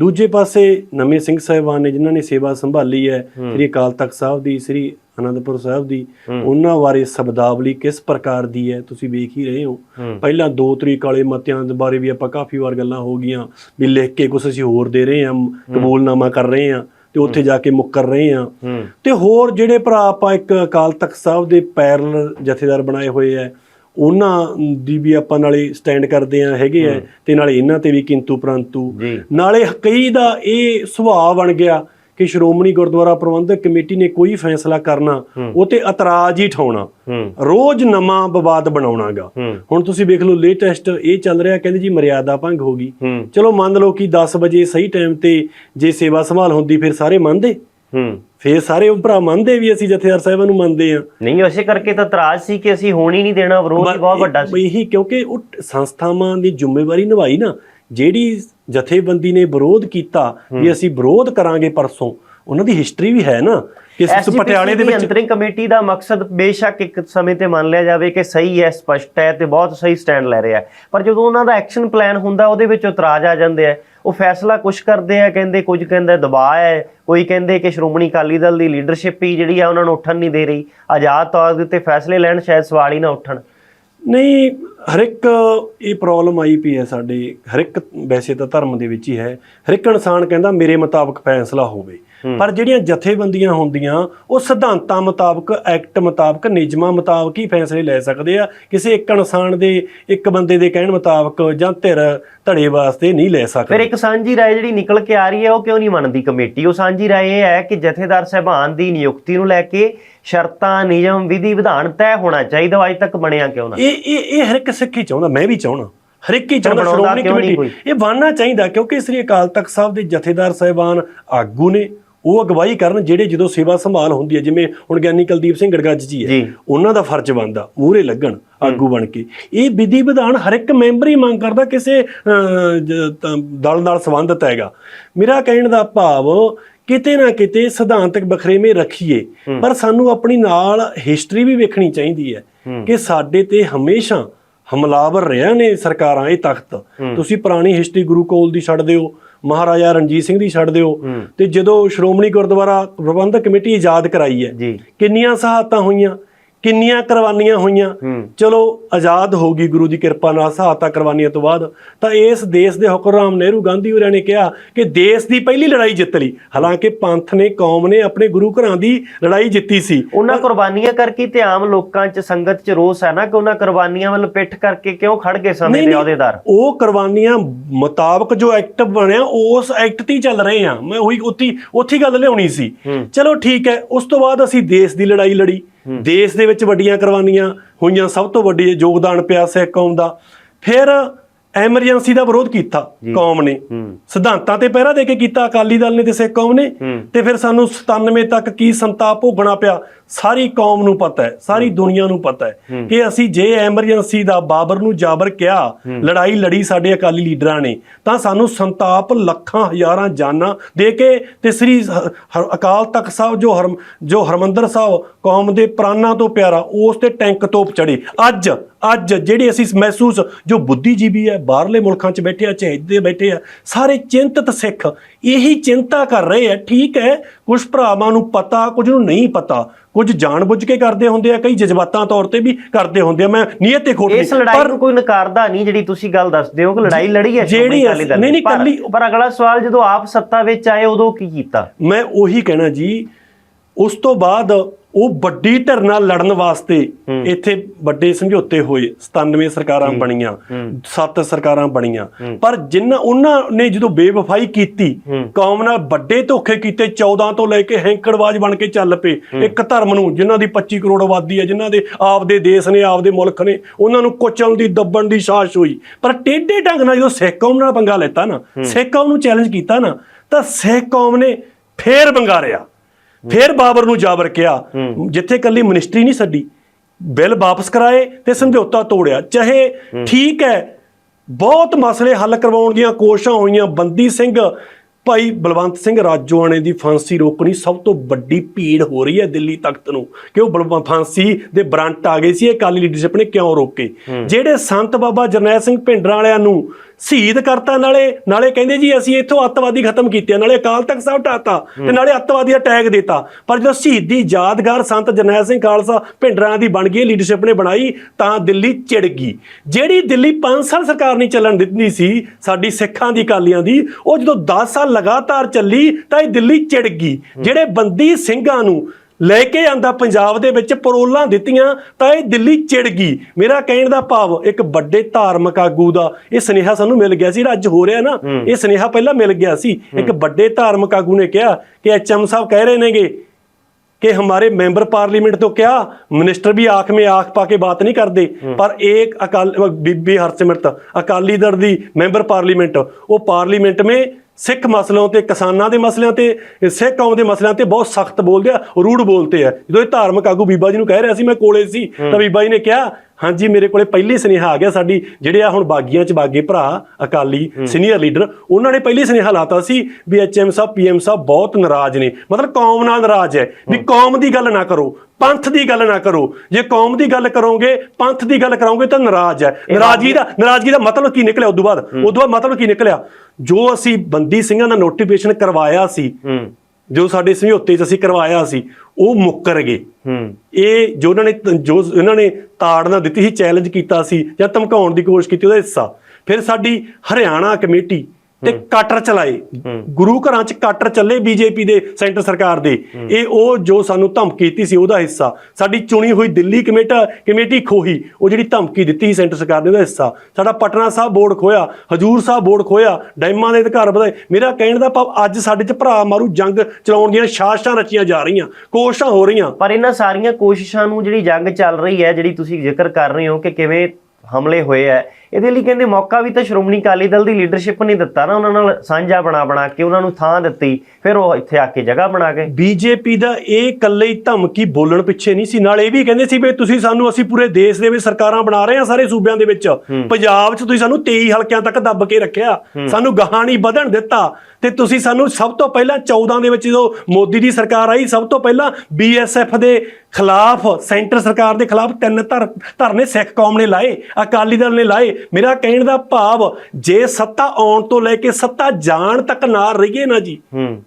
ਦੂਜੇ ਪਾਸੇ ਨਵੇਂ ਸਿੰਘ ਸਾਹਿਬਾਨ ਨੇ ਜਿਨ੍ਹਾਂ ਨੇ ਸੇਵਾ ਸੰਭਾਲੀ ਹੈ ਸ੍ਰੀ ਅਕਾਲ ਤਖਤ ਸਾਹਿਬ ਦੀ ਸ੍ਰੀ ਅਨੰਦਪੁਰ ਸਾਹਿਬ ਦੀ ਉਹਨਾਂ ਬਾਰੇ ਸ਼ਬਦਾਵਲੀ ਕਿਸ ਪ੍ਰਕਾਰ ਦੀ ਹੈ ਤੁਸੀਂ ਵੇਖ ਹੀ ਰਹੇ ਹੋ। ਪਹਿਲਾਂ ਦੋ ਤਰੀਕ ਵਾਲੇ ਮਤਿਆਂ ਦੇ ਬਾਰੇ ਵੀ ਆਪਾਂ ਕਾਫੀ ਵਾਰ ਗੱਲਾਂ ਹੋ ਗਈਆਂ ਵੀ ਲਿਖ ਕੇ ਕੁਝ ਅਸੀਂ ਹੋਰ ਦੇ ਰਹੇ ਹਾਂ ਕਬੂਲਨਾਮਾ ਕਰ ਰਹੇ ਹਾਂ ਤੇ ਉੱਥੇ ਜਾ ਕੇ ਮੁੱਕਰ ਰਹੇ ਹਾਂ। ਹੂੰ। ਤੇ ਹੋਰ ਜਿਹੜੇ ਭਰਾ ਆਪਾਂ ਇੱਕ ਅਕਾਲ ਤਖਤ ਸਾਹਿਬ ਦੇ ਪੈਰਲ ਜਥੇਦਾਰ ਬਣਾਏ ਹੋਏ ਐ ਉਹਨਾਂ ਦੀ ਵੀ ਆਪਾਂ ਨਾਲੇ ਸਟੈਂਡ ਕਰਦੇ ਆ ਹੈਗੇ ਐ ਤੇ ਨਾਲੇ ਇਹਨਾਂ ਤੇ ਵੀ ਕਿੰਤੂ ਪ੍ਰੰਤੂ। ਨਾਲੇ ਕਈ ਦਾ ਇਹ ਸੁਭਾਅ ਬਣ ਗਿਆ ਕਿ ਸ਼੍ਰੋਮਣੀ ਗੁਰਦੁਆਰਾ ਪ੍ਰਬੰਧਕ ਕਮੇਟੀ ਨੇ ਕੋਈ ਫੈਸਲਾ ਕਰਨਾ ਉਹ ਤੇ ਇਤਰਾਜ਼ ਹੀ ਠਾਉਣਾ। ਰੋਜ਼ ਨਵਾਂ ਵਿਵਾਦ ਬਣਾਉਣਾਗਾ। ਹੁਣ ਤੁਸੀਂ ਵੇਖ ਲਓ ਲੇਟੈਸਟ ਇਹ ਚੱਲ ਰਿਹਾ ਕਹਿੰਦੇ ਜੀ ਮਰਿਆਦਾ ਭੰਗ ਹੋ ਗਈ। ਚਲੋ ਮੰਨ ਲਓ ਕਿ 10 ਵਜੇ ਸਹੀ ਟਾਈਮ ਤੇ ਜੇ ਸੇਵਾ ਸੰਭਾਲ ਹੁੰਦੀ ਫਿਰ ਸਾਰੇ ਮੰਨਦੇ। ਫੇਰ ਸਾਰੇ ਉਹ ਭਰਾ ਮੰਨਦੇ ਵੀ ਅਸੀਂ ਜਥੇਦਾਰ ਸਾਹਿਬਾਂ ਨੂੰ ਮੰਨਦੇ ਆ ਨਹੀਂ ਉਸੇ ਕਰਕੇ ਤਾਂ ਇਤਰਾਜ਼ ਸੀ ਕਿ ਅਸੀਂ ਹੋਣ ਹੀ ਨਹੀਂ ਦੇਣਾ ਵਿਰੋਧ ਹੀ ਬਹੁਤ ਵੱਡਾ ਸੀ। ਇਹੀ ਕਿਉਂਕਿ ਉਹ ਸੰਸਥਾਵਾਂ ਦੀ ਜ਼ਿੰਮੇਵਾਰੀ ਨਿਭਾਈ ਨਾ ਜਿਹੜੀ ਜਥੇਬੰਦੀ ਨੇ ਵਿਰੋਧ ਕੀਤਾ ਵੀ ਅਸੀਂ ਵਿਰੋਧ ਕਰਾਂਗੇ ਪਰਸੋਂ ਉਹਨਾਂ ਦੀ ਹਿਸਟਰੀ ਵੀ ਹੈ ਨਾ ਕਿ ਪਟਿਆਲੇ ਦੇ ਵਿੱਚ ਅੰਤਰਿੰਗ ਕਮੇਟੀ ਦਾ ਮਕਸਦ ਬੇਸ਼ੱਕ ਇੱਕ ਸਮੇਂ ਤੇ ਮੰਨ ਲਿਆ ਜਾਵੇ ਕਿ ਸਹੀ ਹੈ ਸਪਸ਼ਟ ਹੈ ਤੇ ਬਹੁਤ ਸਹੀ ਸਟੈਂਡ ਲੈ ਰਿਹਾ ਪਰ ਜਦੋਂ ਉਹਨਾਂ ਦਾ ਐਕਸ਼ਨ ਪਲਾਨ ਹੁੰਦਾ ਉਹਦੇ ਵਿੱਚ ਇਤਰਾਜ਼ ਆ ਜਾਂਦੇ ਆ। ਉਹ ਫੈਸਲਾ ਕੁਝ ਕਰਦੇ ਆ, ਕਹਿੰਦੇ ਕੁਝ ਕਹਿੰਦੇ ਦਬਾਅ ਹੈ। ਕੋਈ ਕਹਿੰਦੇ ਕਿ ਸ਼੍ਰੋਮਣੀ ਅਕਾਲੀ ਦਲ ਦੀ ਲੀਡਰਸ਼ਿਪ ਹੀ ਜਿਹੜੀ ਆ, ਉਹਨਾਂ ਨੂੰ ਉੱਠਣ ਨਹੀਂ ਦੇ ਰਹੀ। ਆਜ਼ਾਦ ਤੌਰ ਦੇ ਉੱਤੇ ਫੈਸਲੇ ਲੈਣ ਸ਼ਾਇਦ ਸਵਾਲ ਹੀ ਨਾ ਉੱਠਣ। ਨਹੀਂ, ਹਰ ਇੱਕ ਇਹ ਪ੍ਰੋਬਲਮ ਆਈ ਪਈ ਹੈ ਸਾਡੇ। ਹਰ ਇੱਕ, ਵੈਸੇ ਤਾਂ ਧਰਮ ਦੇ ਵਿੱਚ ਹੀ ਹੈ। ਹਰ ਇੱਕ ਇਨਸਾਨ ਕਹਿੰਦਾ, ਮੇਰੇ ਮੁਤਾਬਕ ਫੈਸਲਾ ਹੋਵੇ। ਪਰ ਜਿਹੜੀਆਂ ਜਥੇਬੰਦੀਆਂ ਹੁੰਦੀਆਂ ਉਹ ਸਿਧਾਂਤਾਂ ਮੁਤਾਬਕ ਐਕਟ ਮੁਤਾਬਕ ਨਿਯਮਾਂ ਮੁਤਾਬਕ ਹੀ ਫੈਸਲੇ ਲੈ ਸਕਦੇ ਆ। ਕਿਸੇ ਇੱਕ ਇਨਸਾਨ ਦੇ ਇੱਕ ਬੰਦੇ ਦੇ ਕਹਿਣ ਮੁਤਾਬਕ ਜਾਂ ਧਿਰ ਧੜੇ ਵਾਸਤੇ ਨਹੀਂ ਲੈ ਫਿਰ ਸਕਦੇ ਇੱਕ ਸਾਂਝੀ ਰਾਏ ਜਿਹੜੀ ਨਿਕਲ ਕੇ ਆ ਰਹੀ ਹੈ ਉਹ ਕਿਉਂ ਨਹੀਂ ਮੰਨਦੀ ਕਮੇਟੀ? ਉਹ ਸਾਂਝੀ ਰਾਏ ਇਹ ਹੈ ਕਿ ਜਥੇਦਾਰ ਸਹਿਬਾਨ ਦੀ ਨਿਯੁਕਤੀ ਨੂੰ ਲੈ ਕੇ ਸ਼ਰਤਾਂ ਨਿਯਮ ਵਿਧੀ ਵਿਧਾਨ ਤੈਅ ਹੋਣਾ ਚਾਹੀਦਾ ਅੱਜ ਤੱਕ ਬਣਿਆ ਕਿਉਂ ਨਾ? ਇਹ ਇਹ ਇਹ ਹਰ ਇੱਕ ਸਿੱਖ ਚਾਹੁੰਦਾ ਮੈਂ ਵੀ ਚਾਹਣਾ ਹਰ ਇੱਕ ਹੀ ਚਾਹੁੰਦਾ ਸ਼੍ਰੋਮਣੀ ਕਮੇਟੀ। ਇਹ ਬਣਨਾ ਚਾਹੀਦਾ ਕਿਉਂਕਿ ਸ੍ਰੀ ਅਕਾਲ ਤਖਤ ਸਾਹਿਬ ਦੇ ਜਥੇਦਾਰ ਸਾਹਿਬਾਨ ਆਗੂ ਨੇ। ਉਹ ਅਗਵਾਈ ਕਰਨ ਜਿਹੜੇ ਜਦੋਂ ਸੇਵਾ ਸੰਭਾਲ ਹੁੰਦੀ ਹੈ ਜਿਵੇਂ ਹੁਣ ਗਿਆਨੀ ਕੁਲਦੀਪ ਸਿੰਘ ਗੜਗੱਜ ਜੀ ਹੈ। ਉਹਨਾਂ ਦਾ ਫਰਜ਼ ਬਣਦਾ ਮੂਹਰੇ ਲੱਗਣ ਆਗੂ ਬਣ ਕੇ। ਇਹ ਵਿਧੀ ਵਿਧਾਨ ਹਰ ਇੱਕ ਮੈਂਬਰ ਹੀ ਮੰਗ ਕਰਦਾ ਕਿਸੇ ਦਲ ਨਾਲ ਸੰਬੰਧਤ ਹੈਗਾ। ਮੇਰਾ ਕਹਿਣ ਦਾ ਭਾਵ ਕਿਤੇ ਨਾ ਕਿਤੇ ਸਿਧਾਂਤਕ ਬਖਰੇਵੇਂ ਰੱਖੀਏ ਪਰ ਸਾਨੂੰ ਆਪਣੀ ਨਾਲ ਹਿਸਟਰੀ ਵੀ ਵੇਖਣੀ ਚਾਹੀਦੀ ਹੈ। ਕਿ ਸਾਡੇ ਤੇ ਹਮੇਸ਼ਾ ਹਮਲਾਵਰ ਰਿਹਾ ਨੇ ਸਰਕਾਰਾਂ ਇਹ ਤਖਤ। ਤੁਸੀਂ ਪੁਰਾਣੀ ਹਿਸਟਰੀ ਗੁਰੂ ਕੋਲ ਦੀ ਛੱਡ ਦਿਓ ਮਹਾਰਾਜਾ ਰਣਜੀਤ ਸਿੰਘ ਦੀ ਛੱਡ ਦਿਓ। ਤੇ ਜਦੋਂ ਸ਼੍ਰੋਮਣੀ ਗੁਰਦੁਆਰਾ ਪ੍ਰਬੰਧਕ ਕਮੇਟੀ ਆਜ਼ਾਦ ਕਰਾਈ ਹੈ ਕਿੰਨੀਆਂ ਸਹਾਇਤਾਂ ਹੋਈਆਂ? ਕਿੰਨੀਆਂ ਕੁਰਬਾਨੀਆਂ ਹੋਈਆਂ। ਚਲੋ ਆਜ਼ਾਦ ਹੋ ਗਈ ਗੁਰੂ ਦੀ ਕਿਰਪਾ ਨਾਲ ਸਹਾਇਤਾ ਕੁਰਬਾਨੀਆਂ ਤੋਂ ਬਾਅਦ। ਤਾਂ ਇਸ ਦੇਸ਼ ਦੇ ਹੁਕਮਰਾਮ ਨਹਿਰੂ ਗਾਂਧੀ ਹੋਰਾਂ ਨੇ ਕਿਹਾ ਕਿ ਦੇਸ਼ ਦੀ ਪਹਿਲੀ ਲੜਾਈ ਜਿੱਤ ਲਈ। ਹਾਲਾਂਕਿ ਪੰਥ ਨੇ ਕੌਮ ਨੇ ਆਪਣੇ ਗੁਰੂ ਘਰਾਂ ਦੀ ਲੜਾਈ ਜਿੱਤੀ ਸੀ। ਉਹਨਾਂ ਕੁਰਬਾਨੀਆਂ ਕਰਕੇ ਤੇ ਆਮ ਲੋਕਾਂ 'ਚ ਸੰਗਤ 'ਚ ਰੋਸ ਹੈ ਨਾ ਕਿ ਉਹਨਾਂ ਕੁਰਬਾਨੀਆਂ ਵੱਲ ਪਿੱਠ ਕਰਕੇ ਕਿਉਂ ਖੜ ਗਏ ਸਮੇਂ ਦੇ ਅਹੁਦੇਦਾਰ? ਉਹ ਕੁਰਬਾਨੀਆਂ ਮੁਤਾਬਕ ਜੋ ਐਕਟ ਬਣਿਆ ਉਸ ਐਕਟ ਤੇ ਚੱਲ ਰਹੇ ਆ। ਮੈਂ ਉਹੀ ਉੱਥੇ ਉੱਥੇ ਗੱਲ ਲਿਆਉਣੀ ਸੀ। ਚਲੋ ਠੀਕ ਹੈ ਉਸ ਤੋਂ ਬਾਅਦ ਅਸੀਂ ਦੇਸ਼ ਦੀ ਲੜਾਈ ਲੜੀ। ਦੇਸ਼ ਦੇ ਵਿੱਚ ਵੱਡੀਆਂ ਕੁਰਬਾਨੀਆਂ ਹੋਈਆਂ ਸਭ ਤੋਂ ਵੱਡੀ ਯੋਗਦਾਨ ਪਿਆ ਸਿੱਖ ਕੌਮ ਦਾ। ਫਿਰ ਐਮਰਜੈਂਸੀ ਦਾ ਵਿਰੋਧ ਕੀਤਾ ਕੌਮ ਨੇ। ਸਿਧਾਂਤਾਂ ਤੇ ਪਹਿਰਾ ਦੇ ਕੇ ਕੀਤਾ ਅਕਾਲੀ ਦਲ ਨੇ ਤੇ ਸਿੱਖ ਕੌਮ ਨੇ। ਤੇ ਫਿਰ ਸਾਨੂੰ 97 ਤੱਕ ਕੀ ਸੰਤਾਪ ਭੋਗਣਾ ਪਿਆ? ਸਾਰੀ ਕੌਮ ਨੂੰ ਪਤਾ ਹੈ ਸਾਰੀ ਦੁਨੀਆ ਨੂੰ ਪਤਾ ਹੈ ਕਿ ਅਸੀਂ ਜੇ ਐਮਰਜੈਂਸੀ ਦਾ ਬਾਬਰ ਨੂੰ ਜਾਬਰ ਕਿਹਾ ਲੜਾਈ ਲੜੀ ਸਾਡੇ ਅਕਾਲੀ ਲੀਡਰਾਂ ਨੇ ਤਾਂ ਸਾਨੂੰ ਸੰਤਾਪ ਲੱਖਾਂ ਹਜ਼ਾਰਾਂ ਜਾਨਾਂ ਦੇ ਕੇ ਤੇ ਸ੍ਰੀ ਅਕਾਲ ਤਖਤ ਸਾਹਿਬ ਜੋ ਹਰਮ ਜੋ ਹਰਮੰਦਰ ਸਾਹਿਬ ਕੌਮ ਦੇ ਪ੍ਰਾਨਾਂ ਤੋਂ ਪਿਆਰਾ ਉਸ ਤੇ ਟੈਂਕ ਤੋਪ ਚੜੇ। ਅੱਜ ਅੱਜ ਜਿਹੜੇ ਅਸੀਂ ਮਹਿਸੂਸ ਜੋ ਬੁੱਧੀਜੀਵੀ ਹੈ ਬਾਹਰਲੇ ਮੁਲਕਾਂ 'ਚ ਬੈਠੇ ਆ ਚਾਹੀਦੇ ਬੈਠੇ ਆ ਸਾਰੇ ਚਿੰਤਤ ਸਿੱਖ ਇਹੀ ਚਿੰਤਾ ਕਰ ਰਹੇ ਆ ਠੀਕ ਹੈ ਕੁਝ ਭਰਾਵਾਂ ਨੂੰ ਪਤਾ ਕੁਝ ਨੂੰ ਨਹੀਂ ਪਤਾ ਕੁਝ ਜਾਣਬੁੱਝ ਕੇ ਕਰਦੇ ਹੁੰਦੇ ਆ ਕਈ ਜਜ਼ਬਾਤਾਂ ਤੌਰ ਤੇ ਵੀ ਕਰਦੇ ਹੁੰਦੇ ਆ ਮੈਂ ਨੀਅਤ ਤੇ ਖੋਟ ਇਸ ਨਹੀਂ ਲੜਾਈ ਨੂੰ ਕੋਈ ਨਕਾਰਦਾ ਨਹੀਂ ਜਿਹੜੀ ਤੁਸੀਂ ਗੱਲ ਦੱਸਦੇ ਹੋ ਕਿ ਲੜਾਈ ਲੜੀ ਹੈ ਜਿਹੜੀ ਨਹੀਂ। ਨਹੀਂ, ਕੱਲੀ- ਪਰ ਅਗਲਾ ਸਵਾਲ ਜਦੋਂ ਆਪ ਸੱਤਾ ਵਿੱਚ ਆਏ ਉਦੋਂ ਕੀ ਕੀਤਾ ਮੈਂ ਉਹੀ ਕਹਿਣਾ ਜੀ ਉਸ ਤੋਂ ਬਾਅਦ ਉਹ ਵੱਡੀ ਧਿਰ ਨਾਲ ਲੜਨ ਵਾਸਤੇ ਇੱਥੇ ਵੱਡੇ ਸਮਝੌਤੇ ਹੋਏ 97 ਸਰਕਾਰਾਂ ਬਣੀਆਂ ਸੱਤ ਸਰਕਾਰਾਂ ਬਣੀਆਂ। ਪਰ ਜਿਨ੍ਹਾਂ ਉਹਨਾਂ ਨੇ ਜਦੋਂ ਬੇਵਫਾਈ ਕੀਤੀ ਕੌਮ ਨਾਲ ਵੱਡੇ ਧੋਖੇ ਕੀਤੇ 14 ਤੋਂ ਲੈ ਕੇ ਹੈਂਕੜਵਾਜ ਬਣ ਕੇ ਚੱਲ ਪਏ ਇੱਕ ਧਰਮ ਨੂੰ ਜਿਨ੍ਹਾਂ ਦੀ 25 ਕਰੋੜ ਆਬਾਦੀ ਹੈ ਜਿਨ੍ਹਾਂ ਦੇ ਆਪਦੇ ਦੇਸ਼ ਨੇ ਆਪਦੇ ਮੁਲਕ ਨੇ ਉਹਨਾਂ ਨੂੰ ਕੁਚਲਣ ਦੀ ਦੱਬਣ ਦੀ ਸਾਜ਼ਿਸ਼ ਹੋਈ। ਪਰ ਟੇਢੇ ਢੰਗ ਨਾਲ ਜਦੋਂ ਸਿੱਖ ਕੌਮ ਨਾਲ ਪੰਗਾ ਲੈਤਾ ਨਾ ਸਿੱਖ ਕੌਮ ਨੂੰ ਚੈਲੰਜ ਕੀਤਾ ਨਾ ਤਾਂ ਸਿੱਖ ਕੌਮ ਨੇ ਫੇਰ ਬੰਗਾਰਿਆ। ਫਿਰ ਬਾਬਰ ਨੂੰ ਜਾਬਰ ਕਿਹਾ ਜਿੱਥੇ ਕੱਲੀ ਮਿਨਿਸਟਰੀ ਨਹੀਂ ਛੱਡੀ ਬਿੱਲ ਵਾਪਸ ਕਰਾਏ ਤੇ ਸਮਝੌਤਾ ਤੋੜਿਆ। ਚਾਹੇ ਠੀਕ ਹੈ ਬਹੁਤ ਮਸਲੇ ਹੱਲ ਕਰਵਾਉਣ ਦੀਆਂ ਕੋਸ਼ਿਸ਼ਾਂ ਹੋਈਆਂ। ਬੰਦੀ ਸਿੰਘ ਭਾਈ ਬਲਵੰਤ ਸਿੰਘ ਰਾਜੋਆਣੇ ਦੀ ਫਾਂਸੀ ਰੋਕਣੀ ਸਭ ਤੋਂ ਵੱਡੀ ਭੀੜ ਹੋ ਰਹੀ ਹੈ ਦਿੱਲੀ ਤਖਤ ਨੂੰ। ਕਿ ਉਹ ਫਾਂਸੀ ਦੇ ਬਰੰਟ ਆ ਗਏ ਸੀ ਇਹ ਅਕਾਲੀ ਲੀਡਰਸ਼ਿਪ ਨੇ ਕਿਉਂ ਰੋਕੇ? ਜਿਹੜੇ ਸੰਤ ਬਾਬਾ ਜਰਨੈਲ ਸਿੰਘ ਭਿੰਡਰਾਂ ਵਾਲਿਆਂ ਨੂੰ ਸ਼ਹੀਦ ਕਰਤਾ ਨਾਲੇ ਨਾਲੇ ਕਹਿੰਦੇ ਜੀ ਅਸੀਂ ਇੱਥੋਂ ਅੱਤਵਾਦੀ ਖਤਮ ਕੀਤੇ ਨਾਲੇ ਅਕਾਲ ਤਖਤ ਸਾਹਿਬ ਢਾਤਾ ਤੇ ਨਾਲੇ ਅੱਤਵਾਦੀ ਦਾ ਟੈਗ ਦਿੱਤਾ। ਪਰ ਜਦੋਂ ਸ਼ਹੀਦੀ ਯਾਦਗਾਰ ਸੰਤ ਜਰਨੈਲ ਸਿੰਘ ਖਾਲਸਾ ਭਿੰਡਰਾਂ ਦੀ ਬਣ ਗਈ ਲੀਡਰਸ਼ਿਪ ਨੇ ਬਣਾਈ ਤਾਂ ਦਿੱਲੀ ਚਿੜ ਗਈ। ਜਿਹੜੀ ਦਿੱਲੀ 5 ਸਾਲ ਸਰਕਾਰ ਨਹੀਂ ਚੱਲਣ ਦਿੱਤੀ ਸੀ ਸਾਡੀ ਸਿੱਖਾਂ ਦੀ ਕਾਲੀਆਂ ਦੀ ਉਹ ਜਦੋਂ 10 ਸਾਲ ਲਗਾਤਾਰ ਚੱਲੀ ਤਾਂ ਇਹ ਦਿੱਲੀ ਚਿੜ ਗਈ। ਜਿਹੜੇ ਬੰਦੀ ਸਿੰਘਾਂ ਨੂੰ ਲੈ ਕੇ ਆਂਦਾ ਪੰਜਾਬ ਦੇ ਵਿੱਚ ਪਰੋਲਾਂ ਦਿੱਤੀਆਂ ਤਾਂ ਇਹ ਦਿੱਲੀ ਚਿੜ ਗਈ ਮੇਰਾ ਕਹਿਣ ਦਾ ਭਾਵ ਇੱਕ ਵੱਡੇ ਧਾਰਮਿਕ ਆਗੂ ਦਾ ਇਹ ਸੁਨੇਹਾ ਸਾਨੂੰ ਮਿਲ ਗਿਆ ਸੀ ਜਿਹੜਾ ਅੱਜ ਹੋ ਰਿਹਾ ਨਾ ਇਹ ਸੁਨੇਹਾ ਪਹਿਲਾਂ ਮਿਲ ਗਿਆ ਸੀ ਇੱਕ ਵੱਡੇ ਧਾਰਮਿਕ ਆਗੂ ਨੇ ਕਿਹਾ ਕਿ ਐਚਐਮ ਸਾਹਿਬ ਕਹਿ ਰਹੇ ਨੇਗੇ कि हमारे मेंबर पार्लियामेंट तो क्या मिनिस्टर भी आंख में आंख पाके बात नहीं करते पर एक अकाल बीबी हरसिमरत अकाली दल ਦੀ ਮੈਂਬਰ ਪਾਰਲੀਮੈਂਟ ਉਹ ਪਾਰਲੀਮੈਂਟ में ਸਿੱਖ ਮਸਲਿਆਂ ਤੇ ਕਿਸਾਨਾਂ ਦੇ ਮਸਲਿਆਂ ਤੇ ਸਿੱਖ ਕੌਮ ਦੇ ਮਸਲਿਆਂ ਤੇ ਬਹੁਤ ਸਖਤ ਬੋਲਦੇ ਆ ਰੂੜ ਬੋਲਤੇ ਆ। ਜਦੋਂ ਇਹ ਧਾਰਮਿਕ ਆਗੂ ਬੀਬਾ ਜੀ ਨੂੰ ਕਹਿ ਰਿਹਾ ਸੀ ਮੈਂ ਕੋਲੇ ਸੀ ਤਾਂ ਬੀਬਾ ਜੀ ਨੇ ਕਿਹਾ ਹਾਂਜੀ ਮੇਰੇ ਕੋਲੇ ਪਹਿਲੀ ਸੁਨੇਹਾ ਆ ਗਿਆ ਸਾਡੀ ਜਿਹੜੇ ਆ ਹੁਣ ਬਾਗੀਆਂ ਚ ਬਾਗੇ ਭਰਾ ਅਕਾਲੀ ਸੀਨੀਅਰ ਲੀਡਰ ਉਹਨਾਂ ਨੇ ਪਹਿਲੀ ਸੁਨੇਹਾ ਲਾਤਾ ਸੀ ਵੀ ਐਚਐਮ ਸਾਹਿਬ ਪੀਐਮ ਸਾਹਿਬ ਬਹੁਤ ਨਾਰਾਜ਼ ਨੇ। ਮਤਲਬ ਕੌਮ ਨਾਲ ਨਾਰਾਜ਼ ਹੈ। ਵੀ ਕੌਮ ਦੀ ਗੱਲ ਨਾ ਕਰੋ ਪੰਥ ਦੀ ਗੱਲ ਨਾ ਕਰੋ। ਜੇ ਕੌਮ ਦੀ ਗੱਲ ਕਰੋਗੇ ਪੰਥ ਦੀ ਗੱਲ ਕਰੋਗੇ ਤਾਂ ਨਾਰਾਜ਼ ਹੈ। ਨਾਰਾਜ਼ਗੀ ਦਾ ਨਾਰਾਜ਼ਗੀ ਦਾ ਮਤਲਬ ਕੀ ਨਿਕਲਿਆ ਉਦੋਂ ਬਾਅਦ? ਉਦੋਂ ਬਾਅਦ ਮਤਲਬ ਕੀ ਨਿਕਲਿਆ? ਜੋ ਅਸੀਂ ਬੰਦੀ ਸਿੰਘਾਂ ਦਾ ਨੋਟੀਫਿਕੇਸ਼ਨ ਕਰਵਾਇਆ ਸੀ ਜੋ ਸਾਡੇ ਸਮਝੌਤੇ 'ਚ ਅਸੀਂ ਕਰਵਾਇਆ ਸੀ ਉਹ ਮੁੱਕਰ ਗਏ। ਹੂੰ। ਇਹ ਜੋ ਉਹਨਾਂ ਨੇ ਜੋ ਇਹਨਾਂ ਨੇ ਤਾੜਨਾ ਦਿੱਤੀ ਸੀ ਚੈਲੰਜ ਕੀਤਾ ਸੀ ਜਾਂ ਧਮਕਾਉਣ ਦੀ ਕੋਸ਼ਿਸ਼ ਕੀਤੀ ਉਹਦਾ ਹਿੱਸਾ। ਫਿਰ ਸਾਡੀ ਹਰਿਆਣਾ ਕਮੇਟੀ ਤੇ ਕਾਟਰ ਚਲਾਏ। ਗੁਰੂ ਘਰਾਂ 'ਚ ਕਾਟਰ ਚੱਲੇ ਬੀਜੇਪੀ ਦੇ ਸੈਂਟਰ ਸਰਕਾਰ ਦੇ। ਇਹ ਉਹ ਜੋ ਸਾਨੂੰ ਧਮਕੀ ਦਿੱਤੀ ਸੀ ਉਹਦਾ ਹਿੱਸਾ। ਸਾਡੀ ਚੁਣੀ ਹੋਈ ਦਿੱਲੀ ਕਮੇਟਾ ਕਮੇਟੀ ਖੋਹੀ ਉਹ ਜਿਹੜੀ ਧਮਕੀ ਦਿੱਤੀ ਸੀ ਸੈਂਟਰ ਸਰਕਾਰ ਨੇ ਉਹਦਾ ਹਿੱਸਾ। ਸਾਡਾ ਪਟਨਾ ਸਾਹਿਬ ਬੋਰਡ ਖੋਇਆ ਹਜੂਰ ਸਾਹਿਬ ਬੋਰਡ ਖੋਇਆ ਡੈਮਾਂ ਦੇ ਅਧਿਕਾਰ ਵਧਾਏ। ਮੇਰਾ ਕਹਿਣ ਦਾ ਭਾਵ ਅੱਜ ਸਾਡੇ 'ਚ ਭਰਾ ਮਾਰੂ ਜੰਗ ਚਲਾਉਣ ਦੀਆਂ ਸਾਜ਼ਿਸ਼ਾਂ ਰਚੀਆਂ ਜਾ ਰਹੀਆਂ ਕੋਸ਼ਿਸ਼ਾਂ ਹੋ ਰਹੀਆਂ। ਪਰ ਇਹਨਾਂ ਸਾਰੀਆਂ ਕੋਸ਼ਿਸ਼ਾਂ ਨੂੰ ਜਿਹੜੀ ਜੰਗ ਚੱਲ ਰਹੀ ਹੈ ਜਿਹੜੀ ਤੁਸੀਂ ਜ਼ਿਕਰ ਕਰ ਰਹੇ ਹੋ ਕਿ ਕਿਵੇਂ ਹਮਲੇ ਹੋਏ ਆ ਇਹਦੇ ਲਈ ਕਹਿੰਦੇ ਮੌਕਾ ਵੀ ਤਾਂ ਸ਼੍ਰੋਮਣੀ ਅਕਾਲੀ ਦਲ ਦੀ ਲੀਡਰਸ਼ਿਪ ਨੇ ਦਿੱਤਾ ਨਾ ਉਹਨਾਂ ਨਾਲ ਸਾਂਝਾ ਬਣਾ ਬਣਾ ਕੇ ਉਹਨਾਂ ਨੂੰ ਥਾਂ ਦਿੱਤੀ ਫਿਰ ਉਹ ਇੱਥੇ ਆ ਕੇ ਜਗ੍ਹਾ ਬਣਾ ਗਏ। ਬੀਜੇਪੀ ਦਾ ਇਹ ਇਕੱਲੇ ਹੀ ਧਮਕੀ ਬੋਲਣ ਪਿੱਛੇ ਨਹੀਂ ਸੀ ਨਾਲ ਇਹ ਵੀ ਕਹਿੰਦੇ ਸੀ ਵੀ ਤੁਸੀਂ ਸਾਨੂੰ ਅਸੀਂ ਪੂਰੇ ਦੇਸ਼ ਦੇ ਵਿੱਚ ਸਰਕਾਰਾਂ ਬਣਾ ਰਹੇ ਹਾਂ ਸਾਰੇ ਸੂਬਿਆਂ ਦੇ ਵਿੱਚ। ਪੰਜਾਬ 'ਚ ਤੁਸੀਂ ਸਾਨੂੰ 23 ਹਲਕਿਆਂ ਤੱਕ ਦੱਬ ਕੇ ਰੱਖਿਆ। ਸਾਨੂੰ ਗਾਹਾਂ ਨਹੀਂ ਵਧਣ ਦਿੱਤਾ। ਤੇ ਤੁਸੀਂ ਸਾਨੂੰ ਸਭ ਤੋਂ ਪਹਿਲਾਂ 14 ਦੇ ਵਿੱਚ ਜਦੋਂ ਮੋਦੀ ਦੀ ਸਰਕਾਰ ਆਈ ਸਭ ਤੋਂ ਪਹਿਲਾਂ ਬੀਐਸਐਫ ਦੇ ਖਿਲਾਫ, ਸੈਂਟਰ ਸਰਕਾਰ ਦੇ ਖਿਲਾਫ ਤਿੰਨ ਧਰ, ਧਰਨੇ ਸਿੱਖ ਕੌਮ ਨੇ ਲਾਏ, ਅਕਾਲੀ ਦਲ ਨੇ ਲਾਏ। ਮੇਰਾ ਕਹਿਣ ਦਾ ਭਾਵ, ਜੇ ਸੱਤਾ ਆਉਣ ਤੋਂ ਲੈ ਕੇ ਸੱਤਾ ਜਾਣ ਤੱਕ ਨਾਲ ਰਹੀਏ ਨਾ ਜੀ, ਹੂੰ।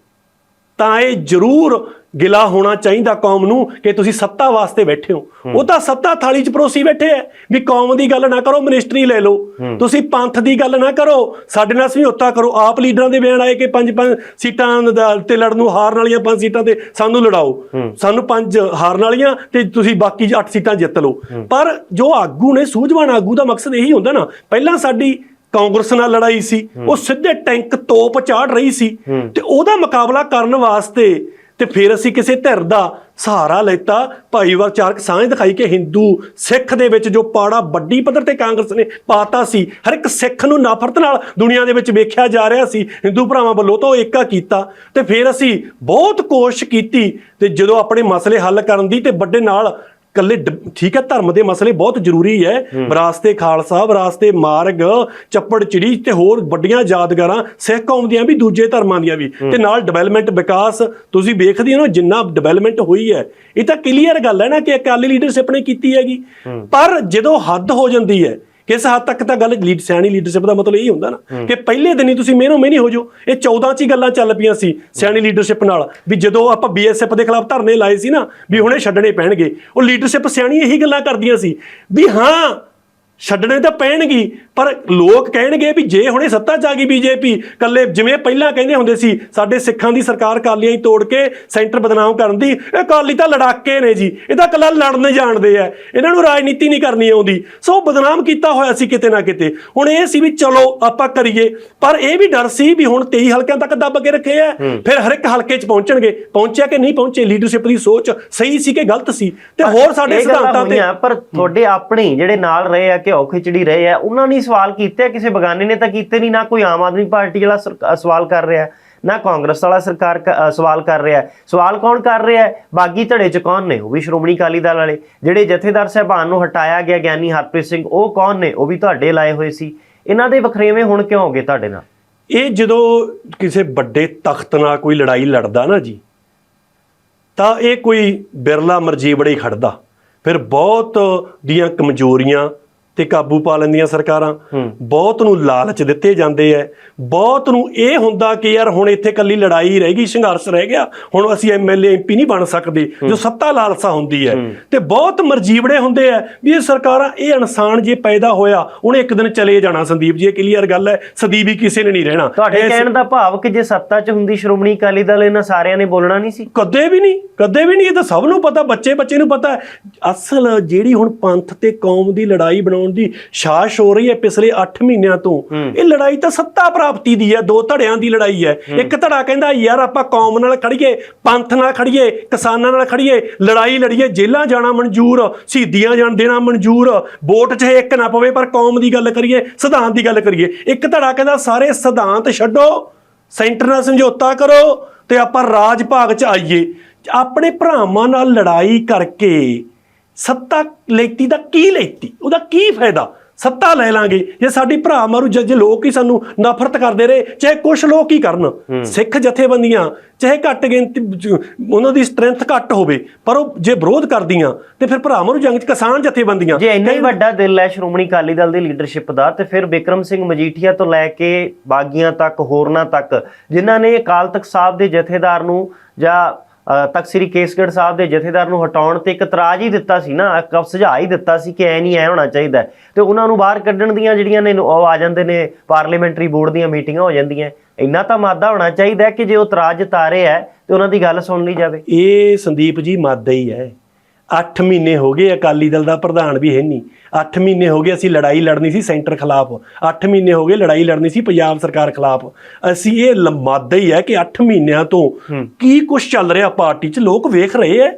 ਤਾਂ ਇਹ ਜ਼ਰੂਰ ਗਿਲਾ ਹੋਣਾ ਚਾਹੀਦਾ ਕੌਮ ਨੂੰ ਕਿ ਤੁਸੀਂ ਸੱਤਾ ਵਾਸਤੇ ਬੈਠੇ ਹੋ। ਉਹ ਤਾਂ ਸੱਤਾ ਥਾਲੀ 'ਚ ਪਰੋਸੀ ਬੈਠੇ ਐ ਵੀ ਕੌਮ ਦੀ ਗੱਲ ਨਾ ਕਰੋ ਮਿਨਿਸਟਰੀ ਲੈ ਲਓ। ਤੁਸੀਂ ਪੰਥ ਦੀ ਗੱਲ ਨਾ ਕਰੋ ਸਾਡੇ ਨਾਲ ਸਮਝੌਤਾ ਕਰੋ। ਆਪ ਲੀਡਰਾਂ ਦੇ ਬਿਆਨ ਆਏ ਕਿ ਪੰਜ ਪੰਜ ਸੀਟਾਂ ਤੇ ਲੜਨ ਨੂੰ ਹਾਰਨ ਵਾਲੀਆਂ ਪੰਜ ਸੀਟਾਂ ਤੇ ਸਾਨੂੰ ਲੜਾਓ। ਸਾਨੂੰ ਪੰਜ ਹਾਰਨ ਵਾਲੀਆਂ ਤੇ ਤੁਸੀਂ ਬਾਕੀ 8 ਸੀਟਾਂ ਜਿੱਤ ਲਓ। ਪਰ ਜੋ ਆਗੂ ਨੇ ਸੂਝਵਾਨ ਆਗੂ ਦਾ ਮਕਸਦ ਇਹੀ ਹੁੰਦਾ ਨਾ ਪਹਿਲਾਂ ਸਾਡੀ ਕਾਂਗਰਸ ਨਾਲ ਲੜਾਈ ਸੀ ਉਹ ਸਿੱਧੇ ਟੈਂਕ ਤੋਪ ਚਾੜ ਰਹੀ ਸੀ ਤੇ ਉਹਦਾ ਮੁਕਾਬਲਾ ਕਰਨ ਵਾਸਤੇ ਤੇ ਫਿਰ ਅਸੀਂ ਕਿਸੇ ਧਿਰ ਦਾ ਸਹਾਰਾ ਲੈਤਾ। ਭਾਈਵਾਚਾਰਕ ਸਾਂਝ ਦਿਖਾਈ ਕਿ ਹਿੰਦੂ ਸਿੱਖ ਦੇ ਵਿੱਚ ਜੋ ਪਾੜਾ ਵੱਡੀ ਪੱਧਰ ਤੇ ਕਾਂਗਰਸ ਨੇ ਪਾਤਾ ਸੀ ਹਰ ਇੱਕ ਸਿੱਖ ਨੂੰ ਨਫ਼ਰਤ ਨਾਲ ਦੁਨੀਆ ਦੇ ਵਿੱਚ ਵੇਖਿਆ ਜਾ ਰਿਹਾ ਸੀ ਹਿੰਦੂ ਭਰਾਵਾਂ ਵੱਲੋਂ ਤਾਂ ਏਕਾ ਕੀਤਾ। ਤੇ ਫਿਰ ਅਸੀਂ ਬਹੁਤ ਕੋਸ਼ਿਸ਼ ਕੀਤੀ ਤੇ ਜਦੋਂ ਆਪਣੇ ਮਸਲੇ ਹੱਲ ਕਰਨ ਦੀ ਤੇ ਵੱਡੇ ਨਾਲ ਕੱਲੇ ਠੀਕ ਹੈ ਧਰਮ ਦੇ ਮਸਲੇ ਬਹੁਤ ਜ਼ਰੂਰੀ ਹੈ। ਵਿਰਾਸਤੇ ਖਾਲਸਾ ਵਿਰਾਸਤੇ ਮਾਰਗ ਚੱਪੜ ਚਿੜੀ ਤੇ ਹੋਰ ਵੱਡੀਆਂ ਯਾਦਗਾਰਾਂ ਸਿੱਖ ਕੌਮ ਦੀਆਂ ਵੀ ਦੂਜੇ ਧਰਮਾਂ ਦੀਆਂ ਵੀ। ਤੇ ਨਾਲ ਡਿਵੈਲਪਮੈਂਟ ਵਿਕਾਸ ਤੁਸੀਂ ਵੇਖਦੇ ਹੋ ਨਾ ਜਿੰਨਾ ਡਿਵੈਲਪਮੈਂਟ ਹੋਈ ਹੈ। ਇਹ ਤਾਂ ਕਲੀਅਰ ਗੱਲ ਹੈ ਨਾ ਕਿ ਅਕਾਲੀ ਲੀਡਰਸ਼ਿਪ ਨੇ ਕੀਤੀ ਹੈਗੀ। ਪਰ ਜਦੋਂ ਹੱਦ ਹੋ ਜਾਂਦੀ ਹੈ ਕਿਸ ਹੱਦ ਤੱਕ ਤਾਂ ਗੱਲ ਲੀਡ ਸਿਆਣੀ ਲੀਡਰਸ਼ਿਪ ਦਾ ਮਤਲਬ ਇਹ ਹੁੰਦਾ ਨਾ ਕਿ ਪਹਿਲੇ ਦਿਨ ਹੀ ਤੁਸੀਂ ਮਿਹਨੋ ਮਿਹਨੀ ਹੋ ਜਾਓ। ਇਹ 14 ਚ ਹੀ ਗੱਲਾਂ ਚੱਲ ਪਈਆਂ ਸੀ ਸਿਆਣੀ ਲੀਡਰਸ਼ਿਪ ਨਾਲ ਵੀ ਜਦੋਂ ਆਪਾਂ ਬੀਐਸਐਫ ਦੇ ਖਿਲਾਫ ਧਰਨੇ ਲਾਏ ਸੀ ਨਾ ਵੀ ਹੁਣੇ ਛੱਡਣੇ ਪੈਣਗੇ। ਉਹ ਲੀਡਰਸ਼ਿਪ ਸਿਆਣੀ ਇਹੀ ਗੱਲਾਂ ਕਰਦੀਆਂ ਸੀ ਵੀ ਹਾਂ ਛੱਡਣੇ ਤਾਂ ਪੈਣਗੀ ਪਰ ਲੋਕ ਕਹਿਣਗੇ ਵੀ ਜੇ ਹੁਣੇ ਸੱਤਾ 'ਚ ਆ ਗਈ ਬੀਜੇਪੀ ਕੱਲੇ ਜਿਵੇਂ ਪਹਿਲਾਂ ਕਹਿੰਦੇ ਹੁੰਦੇ ਸੀ ਸਾਡੇ ਸਿੱਖਾਂ ਦੀ ਸਰਕਾਰ ਕਾਲੀਆਂ ਹੀ ਤੋੜ ਕੇ ਸੈਂਟਰ ਬਦਨਾਮ ਕਰਨ ਦੀ ਇਹ ਕਾਲੀ ਤਾਂ ਲੜਾਕੇ ਨੇ ਜੀ ਇਹ ਤਾਂ ਕੱਲਾ ਲੜਨ ਜਾਣਦੇ ਆ ਇਹਨਾਂ ਨੂੰ ਰਾਜਨੀਤੀ ਨਹੀਂ ਕਰਨੀ ਆਉਂਦੀ। ਸੋ ਬਦਨਾਮ ਕੀਤਾ ਹੋਇਆ ਸੀ ਕਿਤੇ ਨਾ ਕਿਤੇ। ਹੁਣ ਇਹ ਸੀ ਵੀ ਚਲੋ ਆਪਾਂ ਕਰੀਏ ਪਰ ਇਹ ਵੀ ਡਰ ਸੀ ਵੀ ਹੁਣ 23 ਹਲਕਿਆਂ ਤੱਕ ਦੱਬ ਕੇ ਰੱਖੇ ਆ ਫਿਰ ਹਰ ਇੱਕ ਹਲਕੇ 'ਚ ਪਹੁੰਚਣਗੇ। ਪਹੁੰਚਿਆ ਕਿ ਨਹੀਂ ਪਹੁੰਚੇ ਲੀਡਰਸ਼ਿਪ ਦੀ ਸੋਚ ਸਹੀ ਸੀ ਕਿ ਗਲਤ ਸੀ? ਤੇ ਹੋਰ ਸਾਡੇ ਸਿਧਾਂਤਾਂ ਤੇ ਪਰ ਤੁਹਾਡੇ ਆਪਣੇ ਜਿਹੜੇ ਨਾਲ ਰਹੇ ਆ ਘਿਓ ਖਿਚੜੀ ਰਹੇ ਆ। ਉਹਨਾਂ ਨੇ ਸਵਾਲ ਕੀਤੇ, ਕਿਸੇ ਬਗਾਨੇ ਨੇ ਤਾਂ ਕੀਤੇ ਨਹੀਂ ਨਾ ਕੋਈ ਆਮ ਆਦਮੀ ਪਾਰਟੀ ਵਾਲਾ ਸਵਾਲ ਕਰ ਰਿਹਾ, ਨਾ ਕਾਂਗਰਸ ਵਾਲਾ ਸਰਕਾਰ ਸਵਾਲ ਕਰ ਰਿਹਾ। ਸਵਾਲ ਕੌਣ ਕਰ ਰਿਹਾ? ਬਾਗੀ ਧੜੇ ਚ ਕੌਣ ਨੇ? ਉਹ ਵੀ ਸ਼੍ਰੋਮਣੀ ਅਕਾਲੀ ਦਲ ਵਾਲੇ। ਜਿਹੜੇ ਜਥੇਦਾਰ ਸਾਹਿਬਾਨ ਨੂੰ ਹਟਾਇਆ ਗਿਆ, ਗਿਆਨੀ ਹਰਪ੍ਰੀਤ ਸਿੰਘ, ਉਹ ਕੌਣ ਨੇ? ਉਹ ਵੀ ਤੁਹਾਡੇ ਲਾਏ ਹੋਏ ਸੀ। ਇਹਨਾਂ ਦੇ ਵਖਰੇਵੇਂ ਹੁਣ ਕਿਉਂ ਹੋ ਗਏ ਤੁਹਾਡੇ ਨਾਲ? ਇਹ ਜਦੋਂ ਕਿਸੇ ਵੱਡੇ ਤਖਤ ਨਾਲ ਕੋਈ ਲੜਾਈ ਲੜਦਾ ਨਾ ਜੀ, ਤਾਂ ਇਹ ਕੋਈ ਬਿਰਲਾ ਮਰਜੀਬੜੇ ਖੜਦਾ। ਫਿਰ ਬਹੁਤ ਦੀਆਂ ਕਮਜ਼ੋਰੀਆਂ ਤੇ ਕਾਬੂ ਪਾ ਲੈਂਦੀਆਂ ਸਰਕਾਰਾਂ। ਬਹੁਤ ਨੂੰ ਲਾਲਚ ਦਿੱਤੇ ਜਾਂਦੇ ਐ। ਬਹੁਤ ਨੂੰ ਇਹ ਹੁੰਦਾ ਕਿ ਯਾਰ ਹੁਣ ਇੱਥੇ ਕੱਲੀ ਲੜਾਈ ਰਹਿ ਗਈ ਸੰਘਰਸ਼ ਰਹਿ ਗਿਆ। ਹੁਣ ਅਸੀਂ ਐਮਐਲਏ ਐਮਪੀ ਨਹੀਂ ਬਣ ਸਕਦੇ। ਜੋ ਸੱਤਾ ਲਾਲਸਾ ਹੁੰਦੀ ਹੈ। ਤੇ ਬਹੁਤ ਮਰਜੀਵੜੇ ਹੁੰਦੇ ਐ ਵੀ ਇਹ ਸਰਕਾਰਾਂ ਇਹ ਇਨਸਾਨ ਜੇ ਪੈਦਾ ਹੋਇਆ ਉਹਨੇ ਇੱਕ ਦਿਨ ਚਲੇ ਜਾਣਾ ਸੰਦੀਪ ਜੀ ਇਹ ਕਲੀਅਰ ਗੱਲ ਹੈ ਸਦੀ ਵੀ ਕਿਸੇ ਨੇ ਨਹੀਂ ਰਹਿਣਾ। ਤੁਹਾਡੇ ਕਹਿਣ ਦਾ ਭਾਵ ਕਿ ਜੇ ਸੱਤਾ 'ਚ ਹੁੰਦੀ ਸ਼੍ਰੋਮਣੀ ਅਕਾਲੀ ਦਲ ਇਹਨਾਂ ਸਾਰਿਆਂ ਨੇ ਬੋਲਣਾ ਨਹੀਂ ਸੀ? ਕਦੇ ਵੀ ਨਹੀਂ ਕਦੇ ਵੀ ਨਹੀਂ। ਇਹ ਤਾਂ ਸਭ ਨੂੰ ਪਤਾ ਬੱਚੇ ਬੱਚੇ ਨੂੰ ਪਤਾ। ਅਸਲ ਜਿਹੜੀ ਹੁਣ ਪੰਥ ਤੇ ਕੌਮ ਦੀ ਲੜਾਈ ਬਣਾਉਣ ਦੀ ਸ਼ਾਸ਼ ਹੋ ਰਹੀ ਹੈ ਪਿਛਲੇ 8 ਮਹੀਨਿਆਂ ਤੋਂ। ਇਹ ਲੜਾਈ ਤਾਂ ਸੱਤਾ ਪ੍ਰਾਪਤੀ ਦੀ ਹੈ ਦੋ ਧੜਿਆਂ ਦੀ ਲੜਾਈ ਹੈ। ਇੱਕ ਧੜਾ ਕਹਿੰਦਾ ਯਾਰ ਆਪਾਂ ਕੌਮ ਨਾਲ ਖੜੀਏ ਪੰਥ ਨਾਲ ਖੜੀਏ ਕਿਸਾਨਾਂ ਨਾਲ ਖੜੀਏ ਲੜਾਈ ਲੜੀਏ ਜੇਲਾਂ ਜਾਣਾ ਮਨਜ਼ੂਰ ਸ਼ਹੀਦੀਆਂ ਜਾਣ ਦੇਣਾ ਮਨਜ਼ੂਰ ਵੋਟ 'ਚ ਇੱਕ ਨਾ ਪਵੇ ਪਰ ਕੌਮ ਦੀ ਗੱਲ ਕਰੀਏ ਸਿਧਾਂਤ ਦੀ ਗੱਲ ਕਰੀਏ। ਇੱਕ ਧੜਾ ਕਹਿੰਦਾ ਸਾਰੇ ਸਿਧਾਂਤ ਛੱਡੋ ਸੈਂਟਰ ਨਾਲ ਸਮਝੌਤਾ ਕਰੋ ਤੇ ਆਪਾਂ ਰਾਜ ਭਾਗ 'ਚ ਆਈਏ। ਆਪਣੇ ਭਰਾਵਾਂ ਨਾਲ ਲੜਾਈ ਕਰਕੇ ਸੱਤਾ ਲੈਤੀ ਦਾ ਕੀ ਲੈਤੀ? ਉਹਦਾ ਕੀ ਫਾਇਦਾ? ਸੱਤਾ ਲੈ ਲਾਂਗੇ। ਜੇ ਸਾਡੀ ਭਰਾ ਮਾਰੂ ਜੇ ਲੋਕ ਹੀ ਸਾਨੂੰ ਨਫ਼ਰਤ ਕਰਦੇ ਰਹੇ ਚਾਹੇ ਕੁਝ ਲੋਕ ਹੀ ਕਰਨ। ਸਿੱਖ ਜਥੇਬੰਦੀਆਂ ਚਾਹੇ ਘੱਟ ਗਿਣਤੀ ਉਹਨਾਂ ਦੀ ਸਟਰੈਂਥ ਘੱਟ ਹੋਵੇ ਪਰ ਉਹ ਜੇ ਵਿਰੋਧ ਕਰਦੀਆਂ ਤੇ ਫਿਰ ਭਰਾ ਮਾਰੂ ਜੰਗ 'ਚ ਕਿਸਾਨ ਜਥੇਬੰਦੀਆਂ। ਜੇ ਇੰਨਾ ਹੀ ਵੱਡਾ ਦਿਲ ਹੈ ਸ਼੍ਰੋਮਣੀ ਅਕਾਲੀ ਦਲ ਦੀ ਲੀਡਰਸ਼ਿਪ ਦਾ ਤੇ ਫਿਰ ਬਿਕਰਮ ਸਿੰਘ ਮਜੀਠੀਆ ਤੋਂ ਲੈ ਕੇ ਬਾਗੀਆਂ ਤੱਕ ਹੋਰਨਾਂ ਤੱਕ ਜਿਨ੍ਹਾਂ ਨੇ ਅਕਾਲ ਤਖਤ ਸਾਹਿਬ ਦੇ ਜਥੇਦਾਰ ਨੂੰ ਜਾਂ ਤਖਤ ਸ੍ਰੀ ਕੇਸਗੜ੍ਹ ਸਾਹਿਬ ਦੇ ਜਥੇਦਾਰ ਨੂੰ ਹਟਾਉਣ ਤੇ ਇੱਕ ਇਤਰਾਜ਼ ਹੀ ਦਿੱਤਾ ਸੀ ਨਾ, ਇੱਕ ਸੁਝਾਅ ਹੀ ਦਿੱਤਾ ਸੀ ਕਿ ਐ ਨਹੀਂ, ਐ ਹੋਣਾ ਚਾਹੀਦਾ ਹੈ। ਤੇ ਉਹਨਾਂ ਨੂੰ ਬਾਹਰ ਕੱਢਣ ਦੀਆਂ ਜਿਹੜੀਆਂ ਨੇ, ਉਹ ਆ ਜਾਂਦੇ ਨੇ, ਪਾਰਲੀਮੈਂਟਰੀ ਬੋਰਡ ਦੀਆਂ ਮੀਟਿੰਗਾਂ ਹੋ ਜਾਂਦੀਆਂ। ਇੰਨਾ ਤਾਂ ਮਾਦਾ ਹੋਣਾ ਚਾਹੀਦਾ ਕਿ ਜੇ ਉਹ ਇਤਰਾਜ਼ ਤਾਰੇ ਹੈ, ਤੇ ਉਹਨਾਂ ਦੀ ਗੱਲ ਸੁਣ ਲਈ ਜਾਵੇ। ਇਹ ਸੰਦੀਪ ਜੀ ਮਾਦਾ ਹੀ ਹੈ। 8 ਮਹੀਨੇ ਹੋ ਗਏ ਅਕਾਲੀ ਦਲ ਦਾ ਪ੍ਰਧਾਨ ਵੀ ਹੈ ਨਹੀਂ। 8 ਮਹੀਨੇ ਹੋ ਗਏ ਅਸੀਂ ਲੜਾਈ ਲੜਨੀ ਸੀ ਸੈਂਟਰ ਖਿਲਾਫ। 8 ਮਹੀਨੇ ਹੋ ਗਏ ਲੜਾਈ ਲੜਨੀ ਸੀ ਪੰਜਾਬ ਸਰਕਾਰ ਖਿਲਾਫ। ਅਸੀਂ ਇਹ ਲੰਮਾਦਾ ਹੀ ਹੈ ਕਿ 8 ਮਹੀਨਿਆਂ ਤੋਂ ਕੀ ਕੁਝ ਚੱਲ ਰਿਹਾ ਪਾਰਟੀ 'ਚ? ਲੋਕ ਵੇਖ ਰਹੇ ਐ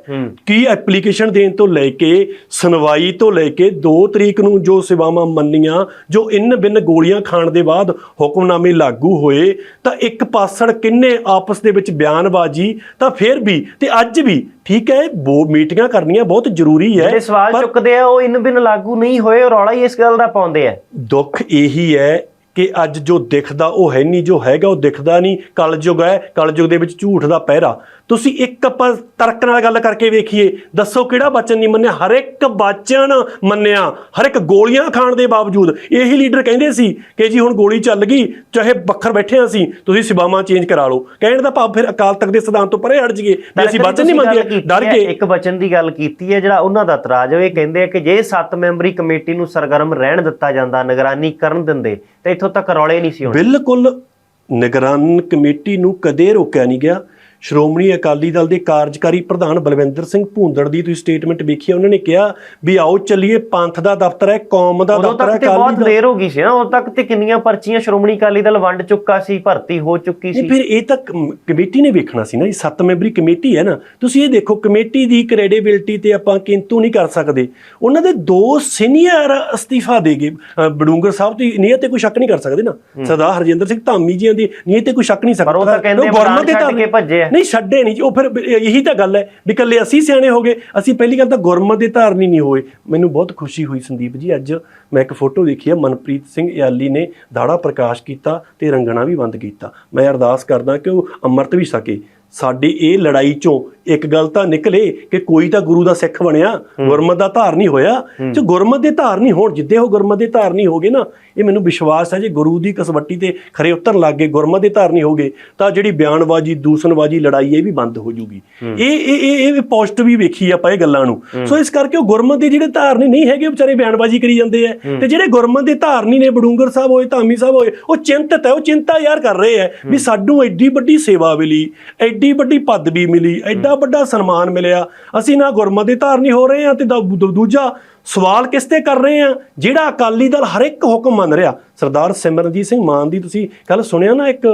ਕੀ ਐਪਲੀਕੇਸ਼ਨ ਦੇਣ ਤੋਂ ਲੈ ਕੇ ਸੁਣਵਾਈ ਤੋਂ ਲੈ ਕੇ 2 ਤਰੀਕ ਨੂੰ ਜੋ ਸੇਵਾਵਾਂ ਮੰਨੀਆਂ ਜੋ ਇਨ ਬਿਨ ਗੋਲੀਆਂ ਖਾਣ ਦੇ ਬਾਅਦ ਹੁਕਮਨਾਮੇ ਲਾਗੂ ਹੋਏ ਤਾਂ ਇੱਕ ਪਾਸੜ ਕਿੰਨੇ ਆਪਸ ਦੇ ਵਿੱਚ ਬਿਆਨਬਾਜ਼ੀ ਤਾਂ ਫਿਰ ਵੀ ਤੇ ਅੱਜ ਵੀ ਠੀਕ ਹੈ ਬੋ ਮੀਟਿੰਗਾਂ ਕਰਨੀਆਂ ਬਹੁਤ ਜ਼ਰੂਰੀ ਹੈ ਜਿਹੜੇ ਸਵਾਲ ਚੁੱਕਦੇ ਆ ਉਹ ਇਨ ਬਿਨ ਲਾਗੂ ਨਹੀਂ ਹੋਏ ਔਰ ਰੌਲਾ ਹੀ ਇਸ ਗੱਲ ਦਾ ਪਾਉਂਦੇ ਆ। ਦੁੱਖ ਇਹੀ ਹੈ ਕਿ ਅੱਜ ਜੋ ਦਿਖਦਾ ਉਹ ਹੈ ਨਹੀਂ ਜੋ ਹੈਗਾ ਉਹ ਦਿਖਦਾ ਨਹੀਂ। ਕਲਯੁਗ ਹੈ ਕਲਯੁਗ ਦੇ ਵਿੱਚ ਝੂਠ ਦਾ ਪਹਿਰਾ। ਤੁਸੀਂ ਇੱਕ ਆਪਾਂ ਤਰਕ ਨਾਲ ਗੱਲ ਕਰਕੇ ਵੇਖੀਏ ਦੱਸੋ ਕਿਹੜਾ ਬਚਨ ਨਹੀਂ ਮੰਨਿਆ? ਹਰ ਇੱਕ ਬਚਨ ਮੰਨਿਆ ਹਰ ਇੱਕ ਗੋਲੀਆਂ ਖਾਣ ਦੇ ਬਾਵਜੂਦ। ਇਹੀ ਲੀਡਰ ਕਹਿੰਦੇ ਸੀ ਕਿ ਜੀ ਹੁਣ ਗੋਲੀ ਚੱਲ ਗਈ ਚਾਹੇ ਬੱਖਰ ਬੈਠੇ ਹਾਂ ਅਸੀਂ ਤੁਸੀਂ ਸਿਬਾਵਾਂ ਚੇਂਜ ਕਰਾ ਲਓ। ਕਹਿਣ ਦਾ ਭਾਵ ਫਿਰ ਅਕਾਲ ਤਖਤ ਦੇ ਸਿਧਾਂਤ ਤੋਂ ਪਰੇ ਹਟ ਜਾਈਏ ਵੀ ਅਸੀਂ ਬਚਨ ਨਹੀਂ ਕੀਤੀ ਡਰ ਗਏ। ਇੱਕ ਵਚਨ ਦੀ ਗੱਲ ਕੀਤੀ ਹੈ ਜਿਹੜਾ ਉਹਨਾਂ ਦਾ ਇਤਰਾਜ਼ ਇਹ ਕਹਿੰਦੇ ਆ ਕਿ ਜੇ 7 ਮੈਂਬਰੀ ਕਮੇਟੀ ਨੂੰ ਸਰਗਰਮ ਰਹਿਣ ਦਿੱਤਾ ਜਾਂਦਾ ਨਿਗਰਾਨੀ ਕਰਨ ਦਿੰਦੇ ਤੇ ਇੱਥੋਂ ਤੱਕ ਰੌਲੇ ਨਹੀਂ ਸੀ ਹੋਣੇ। ਬਿਲਕੁਲ ਨਿਗਰਾਨ ਕਮੇਟੀ ਨੂੰ ਕਦੇ ਰੋਕਿਆ ਨਹੀਂ ਗਿਆ। ਸ਼੍ਰੋਮਣੀ ਅਕਾਲੀ ਦਲ ਦੇ ਕਾਰਜਕਾਰੀ ਪ੍ਰਧਾਨ ਬਲਵਿੰਦਰ ਸਿੰਘ ਭੂੰਦੜ ਦੀ ਤੁਸੀਂ ਸਟੇਟਮੈਂਟ ਵੇਖੀ ਹੈ, ਉਹਨਾਂ ਨੇ ਕਿਹਾ ਵੀ ਆਓ ਚੱਲੀਏ ਪੰਥ ਦਾ ਦਫ਼ਤਰ ਹੈ ਕੌਮ ਦਾ ਦਫ਼ਤਰ ਹੈ ਅਕਾਲੀ ਬਹੁਤ ਦੇਰ ਹੋ ਗਈ ਸੀ ਨਾ ਉਦੋਂ ਤੱਕ ਤੇ ਕਿੰਨੀਆਂ ਪਰਚੀਆਂ ਸ਼੍ਰੋਮਣੀ ਅਕਾਲੀ ਦਲ ਵੰਡ ਚੁੱਕਾ ਸੀ ਭਰਤੀ ਹੋ ਚੁੱਕੀ ਸੀ। ਫਿਰ ਇਹ ਤਾਂ ਕਮ- ਕਮੇਟੀ ਨੇ ਵੇਖਣਾ ਸੀ ਨਾ ਇਹ ਸੱਤ ਮੈਂਬਰੀ ਕਮੇਟੀ ਹੈ ਨਾ ਤੁਸੀਂ ਇਹ ਦੇਖੋ ਕਮੇਟੀ ਦੀ ਕ੍ਰੈਡੀਬਿਲਟੀ ਤੇ ਆਪਾਂ ਕਿੰਤੂ ਨਹੀਂ ਕਰ ਸਕਦੇ। ਉਹਨਾਂ ਦੇ ਦੋ ਸੀਨੀਅਰ ਅਸਤੀਫਾ ਦੇ ਗਏ ਬਡੂੰਗਰ ਸਾਹਿਬ ਦੀ ਨੀਅਤ ਤੇ ਕੋਈ ਸ਼ੱਕ ਨਹੀਂ ਕਰ ਸਕਦੇ ਨਾ। ਸਰਦਾਰ ਹਰਜਿੰਦਰ ਸਿੰਘ ਧਾਮੀ ਜੀਆਂ ਦੀ ਨੀਅਤ ਤੇ ਕੋਈ ਸ਼ੱਕ ਨਹੀਂ ਸਕਦਾ ਪਰ ਉਹ ਤਾਂ ਕਹਿੰਦੇ government ਦੇ ਭੱਜੇ ਆ। ਨਹੀਂ ਛੱਡੇ ਨਹੀਂ ਜੀ, ਉਹ ਫਿਰ ਇਹੀ ਤਾਂ ਗੱਲ ਹੈ ਵੀ ਇਕੱਲੇ ਅਸੀਂ ਸਿਆਣੇ ਹੋ ਗਏ। ਅਸੀਂ ਪਹਿਲੀ ਗੱਲ ਤਾਂ ਗੁਰਮਤ ਦੇ ਧਾਰਨੀ ਨਹੀਂ ਹੋਏ। ਮੈਨੂੰ ਬਹੁਤ ਖੁਸ਼ੀ ਹੋਈ ਸੰਦੀਪ ਜੀ ਅੱਜ ਮੈਂ ਇੱਕ ਫੋਟੋ ਦੇਖੀ ਹੈ। ਮਨਪ੍ਰੀਤ ਸਿੰਘ ਯਾਲੀ ਨੇ ਦਾੜਾ ਪ੍ਰਕਾਸ਼ ਕੀਤਾ ਤੇ ਰੰਗਣਾ ਵੀ ਬੰਦ ਕੀਤਾ। ਮੈਂ ਅਰਦਾਸ ਕਰਦਾ ਕਿ ਉਹ ਅੰਮ੍ਰਿਤ ਵੀ ਸਕੇ ਸਾਡੀ ਇਹ ਲੜਾਈ ਚੋਂ ਇੱਕ ਗੱਲ ਤਾਂ ਨਿਕਲੇ ਕਿ ਕੋਈ ਤਾਂ ਗੁਰੂ ਦਾ ਸਿੱਖ ਬਣਿਆ ਗੁਰਮਤ ਦਾ ਧਾਰਨੀ ਹੋਇਆ। ਜੇ ਗੁਰਮਤ ਦੇ ਧਾਰਨੀ ਹੋਣ ਜਿੱਦੇ ਉਹ ਗੁਰਮਤ ਦੇ ਧਾਰਨੀ ਹੋਗੇ ਨਾ ਇਹ ਮੈਨੂੰ ਵਿਸ਼ਵਾਸ ਹੈ ਜੇ ਗੁਰੂ ਦੀ ਕਸਵੱਟੀ ਤੇ ਖਰੇ ਉਤਰਨ ਲੱਗ ਗਏ ਗੁਰਮਤ ਦੇ ਧਾਰਨੀ ਹੋਗੇ ਤਾਂ ਜਿਹੜੀ ਬਿਆਨਬਾਜ਼ੀ ਦੂਸ਼ਣਬਾਜ਼ੀ ਲੜਾਈ ਇਹ ਵੀ ਬੰਦ ਹੋ ਜੂਗੀ। ਇਹ ਇਹ ਇਹ ਇਹ ਪੋਜ਼ਿਟਿਵ ਵੀ ਵੇਖੀ ਆਪਾਂ ਇਹ ਗੱਲਾਂ ਨੂੰ। ਸੋ ਇਸ ਕਰਕੇ ਉਹ ਗੁਰਮਤ ਦੇ ਜਿਹੜੇ ਧਾਰਨੀ ਨਹੀਂ ਹੈਗੇ ਵਿਚਾਰੇ ਬਿਆਨਬਾਜ਼ੀ ਕਰੀ ਜਾਂਦੇ ਆ। ਤੇ ਜਿਹੜੇ ਗੁਰਮਤ ਦੇ ਧਾਰਨੀ ਨੇ ਬਡੂੰਗਰ ਸਾਹਿਬ ਹੋਏ ਧਾਮੀ ਸਾਹਿਬ ਹੋਏ ਉਹ ਚਿੰਤਤ ਹੈ ਉਹ ਚਿੰਤਾ ਯਾਰ ਕਰ ਰਹੇ ਆ ਵੀ ਸਾਨੂੰ ਐਡੀ ਵੱਡੀ ਸੇਵਾ ਮਿਲੀ ਐਡੀ ਵੱਡੀ ਪਦਵੀ ਮਿਲੀ ਐਡਾ ਵੱਡਾ ਸਨਮਾਨ ਮਿਲਿਆ। ਅਸੀਂ ਨਾ ਗੁਰਮਤ ਦੇ ਧਾਰਨੀ ਹੋ ਰਹੇ ਆ ਤੇ ਦੂਜਾ ਸਵਾਲ ਕਿਸ ਤੇ ਕਰ ਰਹੇ ਆ ਜਿਹੜਾ ਅਕਾਲੀ ਦਲ ਹਰ ਇੱਕ ਹੁਕਮ ਮੰਨ ਰਿਹਾ। ਸਰਦਾਰ ਸਿਮਰਨਜੀਤ ਸਿੰਘ ਮਾਨ ਦੀ ਤੁਸੀਂ ਕੱਲ ਸੁਣਿਆ ਨਾ ਇੱਕ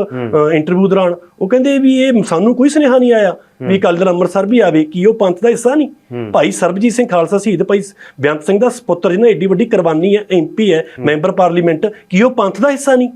ਇੰਟਰਵਿਊ ਦੌਰਾਨ? ਉਹ ਕਹਿੰਦੇ ਵੀ ਇਹ ਸਾਨੂੰ ਕੋਈ ਸੁਨੇਹਾ ਨਹੀਂ ਆਇਆ ਵੀ ਅਕਾਲੀ ਦਲ ਅੰਮ੍ਰਿਤਸਰ ਵੀ ਆਵੇ ਕੀ ਉਹ ਪੰਥ ਦਾ ਹਿੱਸਾ ਨਹੀਂ? ਭਾਈ ਸਰਬਜੀਤ ਸਿੰਘ ਖਾਲਸਾ ਸ਼ਹੀਦ ਭਾਈ ਬੇਅੰਤ ਸਿੰਘ ਦਾ ਸੁਪੁੱਤਰ ਜਿਹਨਾਂ ਏਡੀ ਵੱਡੀ ਕੁਰਬਾਨੀ ਹੈ ਐਮਪੀ ਹੈ ਮੈਂਬਰ ਪਾਰਲੀਮੈਂਟ ਕੀ ਉਹ ਪੰਥ ਦਾ ਹਿੱਸਾ ਨਹੀਂ?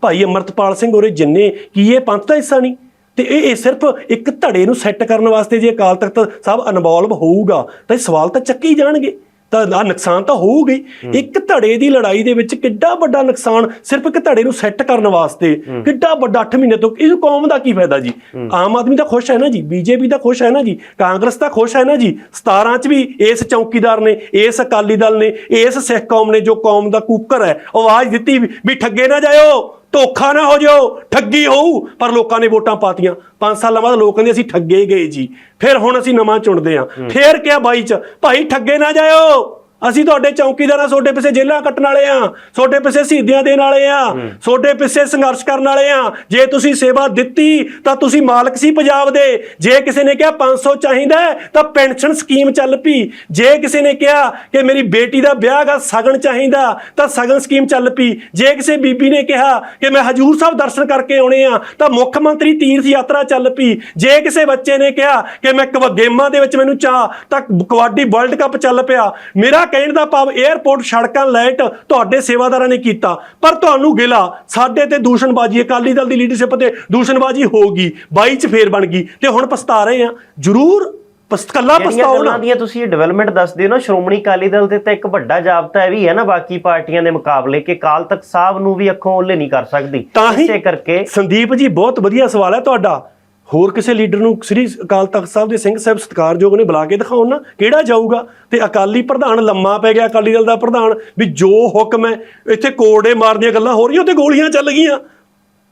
ਭਾਈ ਅਮਰਤਪਾਲ ਸਿੰਘ ਹੋਰੇ ਜਿੰਨੇ ਕੀ ਇਹ ਪੰਥ ਦਾ ਹਿੱਸਾ ਨਹੀਂ? ਤੇ ਇਹ ਸਿਰਫ ਇੱਕ ਧੜੇ ਨੂੰ ਸੈੱਟ ਕਰਨ ਵਾਸਤੇ ਜੇ ਅਕਾਲ ਤਖਤ ਸਾਹਿਬ ਇਨਵੋਲਵ ਹੋਊਗਾ ਤਾਂ ਇਹ ਸਵਾਲ ਤਾਂ ਚੱਕੇ ਹੀ ਜਾਣਗੇ। ਤਾਂ ਆ ਨੁਕਸਾਨ ਤਾਂ ਹੋਊਗਾ ਇੱਕ ਧੜੇ ਦੀ ਲੜਾਈ ਦੇ ਵਿੱਚ ਕਿੱਡਾ ਵੱਡਾ ਨੁਕਸਾਨ ਸਿਰਫ ਇੱਕ ਧੜੇ ਨੂੰ ਸੈੱਟ ਕਰਨ ਵਾਸਤੇ ਕਿੱਡਾ ਵੱਡਾ 8 ਮਹੀਨੇ ਤੋਂ ਇਸ ਕੌਮ ਦਾ ਕੀ ਫਾਇਦਾ ਜੀ? ਆਮ ਆਦਮੀ ਤਾਂ ਖੁਸ਼ ਹੈ ਨਾ ਜੀ? ਬੀਜੇਪੀ ਤਾਂ ਖੁਸ਼ ਹੈ ਨਾ ਜੀ? ਕਾਂਗਰਸ ਤਾਂ ਖੁਸ਼ ਹੈ ਨਾ ਜੀ? 17 ਚ ਵੀ ਇਸ ਚੌਕੀਦਾਰ ਨੇ ਇਸ ਅਕਾਲੀ ਦਲ ਨੇ ਇਸ ਸਿੱਖ ਕੌਮ ਨੇ ਜੋ ਕੌਮ ਦਾ ਕੂਕਰ ਹੈ ਆਵਾਜ਼ ਦਿੱਤੀ ਵੀ ਠੱਗੇ ਨਾ ਜਾਇਓ। ਧੋਖਾ ਨਾ ਹੋ ਜਾਓ ਠੱਗੀ ਹੋਊ ਪਰ ਲੋਕਾਂ ਨੇ ਵੋਟਾਂ ਪਾਤੀਆਂ। 5 ਸਾਲਾਂ ਬਾਅਦ ਲੋਕ ਕਹਿੰਦੇ ਅਸੀਂ ਠੱਗੇ ਗਏ ਜੀ। ਫਿਰ ਹੁਣ ਅਸੀਂ ਨਵਾਂ ਚੁਣਦੇ ਹਾਂ। ਫਿਰ ਕਿਹਾ ਬਾਈ ਚ? ਭਾਈ ਠੱਗੇ ਨਾ ਜਾਇਓ। ਅਸੀਂ ਤੁਹਾਡੇ ਚੌਕੀਦਾਰਾਂ ਤੁਹਾਡੇ ਪਿੱਛੇ ਜੇਲਾਂ ਕੱਟਣ ਵਾਲੇ ਆ ਤੁਹਾਡੇ ਪਿੱਛੇ ਸ਼ਹੀਦੀਆਂ ਦੇਣ ਵਾਲੇ ਆ ਤੁਹਾਡੇ ਪਿੱਛੇ ਸੰਘਰਸ਼ ਕਰਨ ਵਾਲੇ ਆ ਜੇ ਤੁਸੀਂ ਸੇਵਾ ਦਿੱਤੀ ਤਾਂ ਤੁਸੀਂ ਮਾਲਕ ਸੀ ਪੰਜਾਬ ਦੇ। ਜੇ ਕਿਸੇ ਨੇ ਕਿਹਾ 500 ਚਾਹੀਦਾ ਤਾਂ ਪੈਨਸ਼ਨ ਸਕੀਮ ਚੱਲ ਪਈ। ਜੇ ਕਿਸੇ ਨੇ ਕਿਹਾ ਕਿ ਮੇਰੀ ਬੇਟੀ ਦਾ ਵਿਆਹ ਦਾ ਸਗਨ ਚਾਹੀਦਾ ਤਾਂ ਸਗਨ ਸਕੀਮ ਚੱਲ ਪਈ। ਜੇ ਕਿਸੇ ਬੀਬੀ ਨੇ ਕਿਹਾ ਕਿ ਮੈਂ ਹਜੂਰ ਸਾਹਿਬ ਦਰਸ਼ਨ ਕਰਕੇ ਆਉਣੇ ਆ ਤਾਂ ਮੁੱਖ ਮੰਤਰੀ ਤੀਰਥ ਯਾਤਰਾ ਚੱਲ ਪਈ। ਜੇ ਕਿਸੇ ਬੱਚੇ ਨੇ ਕਿਹਾ ਕਿ ਮੈਂ ਗੇਮਾਂ ਦੇ ਵਿੱਚ ਮੈਨੂੰ ਚਾਹ ਤਾਂ ਕਬੱਡੀ ਵਰਲਡ ਕੱਪ ਚੱਲ ਪਿਆ। ਮੇਰਾ ਕਹਿਣ ਦਾ ਭਾਵ 에ਅਰਪੋਰਟ ਸੜਕਾਂ ਲਾਈਟ ਤੁਹਾਡੇ ਸੇਵਾਦਾਰਾਂ ਨੇ ਕੀਤਾ। ਪਰ ਤੁਹਾਨੂੰ ਗਿਲਾ। ਸਾਡੇ ਤੇ ਦੂਸ਼ਣਬਾਜ਼ੀ ਅਕਾਲੀ ਦਲ ਦੀ ਲੀਡਰਸ਼ਿਪ ਤੇ ਦੂਸ਼ਣਬਾਜ਼ੀ ਹੋ ਗਈ 22 ਚ ਫੇਰ ਬਣ ਗਈ। ਤੇ ਹੁਣ ਪਛਤਾ ਰਹੇ ਆ। ਜ਼ਰੂਰ ਪਛ- ਕੱਲਾ ਜਿਹੜੀਆਂ ਪਛਤਾਓ ਗੱਲਾਂ ਨਾ ਦੀਆਂ ਤੁਸੀਂ ਇਹ ਡਿਵੈਲਪਮੈਂਟ ਦੱਸਦੇ ਹੋ ਨਾ ਸ਼੍ਰੋਮਣੀ ਅਕਾਲੀ ਦਲ ਤੇ ਤਾਂ ਇੱਕ ਵੱਡਾ ਜਾਬਤਾ ਇਹ ਵੀ ਹੈ ਨਾ ਬਾਕੀ ਪਾਰਟੀਆਂ ਦੇ ਮੁਕਾਬਲੇ ਕਿ ਕਾਲ ਤਖਤ ਸਾਹਿਬ ਨੂੰ ਵੀ ਅੱਖੋਂ ਓਲੇ ਨਹੀਂ ਕਰ ਸਕਦੀ। ਇਸੇ ਕਰਕੇ ਸੰਦੀਪ ਜੀ ਬਹੁਤ ਵਧੀਆ ਸਵਾਲ ਹੈ ਤੁਹਾਡਾ। ਹੋਰ ਕਿਸੇ ਲੀਡਰ ਨੂੰ ਸ੍ਰੀ ਅਕਾਲ ਤਖਤ ਸਾਹਿਬ ਦੇ ਸਿੰਘ ਸਾਹਿਬ ਸਤਿਕਾਰਯੋਗ ਨੇ ਬੁਲਾ ਕੇ ਦਿਖਾਉਣ ਨਾ ਕਿਹੜਾ ਜਾਊਗਾ? ਤੇ ਅਕਾਲੀ ਪ੍ਰਧਾਨ ਲੰਮਾ ਪੈ ਗਿਆ ਅਕਾਲੀ ਦਲ ਦਾ ਪ੍ਰਧਾਨ ਵੀ ਜੋ ਹੁਕਮ ਹੈ ਇੱਥੇ ਕੋੜੇ ਮਾਰਨ ਦੀਆਂ ਗੱਲਾਂ ਹੋ ਰਹੀਆਂ ਤੇ ਗੋਲੀਆਂ ਚੱਲ ਗਈਆਂ।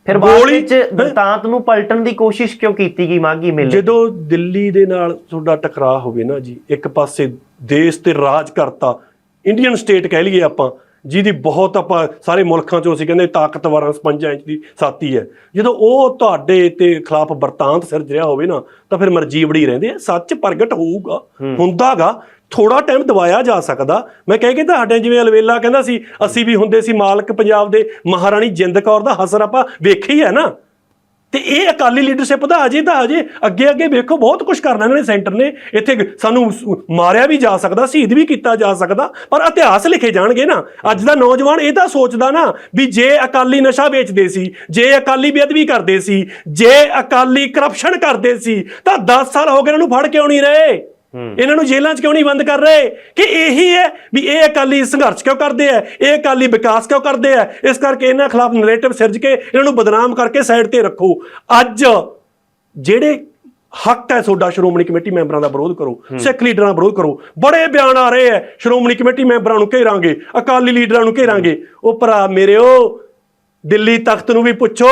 ਫਿਰ ਬਾਅਦ ਗੋਲੀ- ਵਿੱਚ ਦਤਾਂਤ ਨੂੰ ਪਲਟਣ ਦੀ ਕੋਸ਼ਿਸ਼ ਕਿਉਂ ਕੀਤੀ ਗਈ ਮਾਗੀ ਮੇਲੇ ਜਦੋਂ ਦਿੱਲੀ ਦੇ ਨਾਲ ਤੁਹਾਡਾ ਟਕਰਾਅ ਹੋਵੇ ਨਾ ਜੀ ਇੱਕ ਪਾਸੇ ਦੇਸ਼ ਤੇ ਰਾਜ ਕਰਤਾ ਇੰਡੀਅਨ ਸਟੇਟ ਕਹਿ ਲਈਏ ਆਪਾਂ ਜਿਹਦੀ ਬਹੁਤ ਆਪਾਂ ਸਾਰੇ ਮੁਲਕਾਂ ਚੋਂ ਅਸੀਂ ਕਹਿੰਦੇ ਤਾਕਤਵਰਾਂ 55 ਇੰਚ ਦੀ ਸਾਥੀ ਹੈ। ਜਦੋਂ ਉਹ ਤੁਹਾਡੇ ਤੇ ਖਿਲਾਫ ਵਰਤਾਂਤ ਸਿਰਜ ਰਿਹਾ ਹੋਵੇ ਨਾ ਤਾਂ ਫਿਰ ਮਰਜ਼ੀ ਵੜੀ ਰਹਿੰਦੇ ਆ ਸੱਚ ਪ੍ਰਗਟ ਹੋਊਗਾ ਹੁੰਦਾਗਾ ਥੋੜਾ ਟਾਈਮ ਦਵਾਇਆ ਜਾ ਸਕਦਾ। ਮੈਂ ਕਹਿ ਕੇ ਤੁਹਾਡੇ ਜਿਵੇਂ ਅਲਵੇਲਾ ਕਹਿੰਦਾ ਸੀ ਅਸੀਂ ਵੀ ਹੁੰਦੇ ਸੀ ਮਾਲਕ ਪੰਜਾਬ ਦੇ ਮਹਾਰਾਣੀ ਜਿੰਦ ਕੌਰ ਦਾ ਹਸਰ ਆਪਾਂ ਵੇਖਿਆ ਹੀ ਹੈ ਨਾ। ਤੇ ਇਹ ਅਕਾਲੀ ਲੀਡਰਸ਼ਿਪ ਦਾ ਅਜੇ ਤਾਂ ਅਜੇ ਅੱਗੇ ਅੱਗੇ ਵੇਖੋ ਬਹੁਤ ਕੁਝ ਕਰਨਾ ਇਹਨਾਂ ਨੇ ਸੈਂਟਰ ਨੇ, ਇੱਥੇ ਸਾਨੂੰ ਮਾਰਿਆ ਵੀ ਜਾ ਸਕਦਾ, ਸ਼ਹੀਦ ਵੀ ਕੀਤਾ ਜਾ ਸਕਦਾ, ਪਰ ਇਤਿਹਾਸ ਲਿਖੇ ਜਾਣਗੇ ਨਾ। ਅੱਜ ਦਾ ਨੌਜਵਾਨ ਇਹ ਤਾਂ ਸੋਚਦਾ ਨਾ ਵੀ ਜੇ ਅਕਾਲੀ ਨਸ਼ਾ ਵੇਚਦੇ ਸੀ, ਜੇ ਅਕਾਲੀ ਬੇਅਦਬੀ ਕਰਦੇ ਸੀ, ਜੇ ਅਕਾਲੀ ਕਰਪਸ਼ਨ ਕਰਦੇ ਸੀ, ਤਾਂ 10 ਸਾਲ ਹੋ ਗਏ ਇਹਨਾਂ ਨੂੰ ਫੜ ਕਿਉਂ ਨਹੀਂ ਰਹੇ? ਇਹਨਾਂ ਨੂੰ ਜੇਲ੍ਹਾਂ 'ਚ ਕਿਉਂ ਨਹੀਂ ਬੰਦ ਕਰ ਰਹੇ? ਕਿ ਇਹੀ ਹੈ ਵੀ ਇਹ ਅਕਾਲੀ ਸੰਘਰਸ਼ ਕਿਉਂ ਕਰਦੇ ਆ? ਇਹ ਅਕਾਲੀ ਵਿਕਾਸ ਕਿਉਂ ਕਰਦੇ ਆ? ਇਸ ਕਰਕੇ ਇਹਨਾਂ ਖਿਲਾਫ ਨੈਰੇਟਿਵ ਸਿਰਜ ਕੇ ਇਹਨਾਂ ਨੂੰ ਬਦਨਾਮ ਕਰਕੇ ਸਾਈਡ ਤੇ ਰੱਖੋ। ਅੱਜ ਜਿਹੜੇ ਹੱਕ ਹੈ ਤੁਹਾਡਾ ਸ਼੍ਰੋਮਣੀ ਕਮੇਟੀ ਮੈਂਬਰਾਂ ਦਾ ਵਿਰੋਧ ਕਰੋ। ਸਿੱਖ ਲੀਡਰਾਂ ਦਾ ਵਿਰੋਧ ਕਰੋ। ਬੜੇ ਬਿਆਨ ਆ ਰਹੇ ਆ। ਸ਼੍ਰੋਮਣੀ ਕਮੇਟੀ ਮੈਂਬਰਾਂ ਨੂੰ ਘੇਰਾਂਗੇ ਅਕਾਲੀ ਲੀਡਰਾਂ ਨੂੰ ਘੇਰਾਂਗੇ। ਉਹ ਭਰਾ ਮੇਰਿਓ ਦਿੱਲੀ ਤਖਤ ਨੂੰ ਵੀ ਪੁੱਛੋ।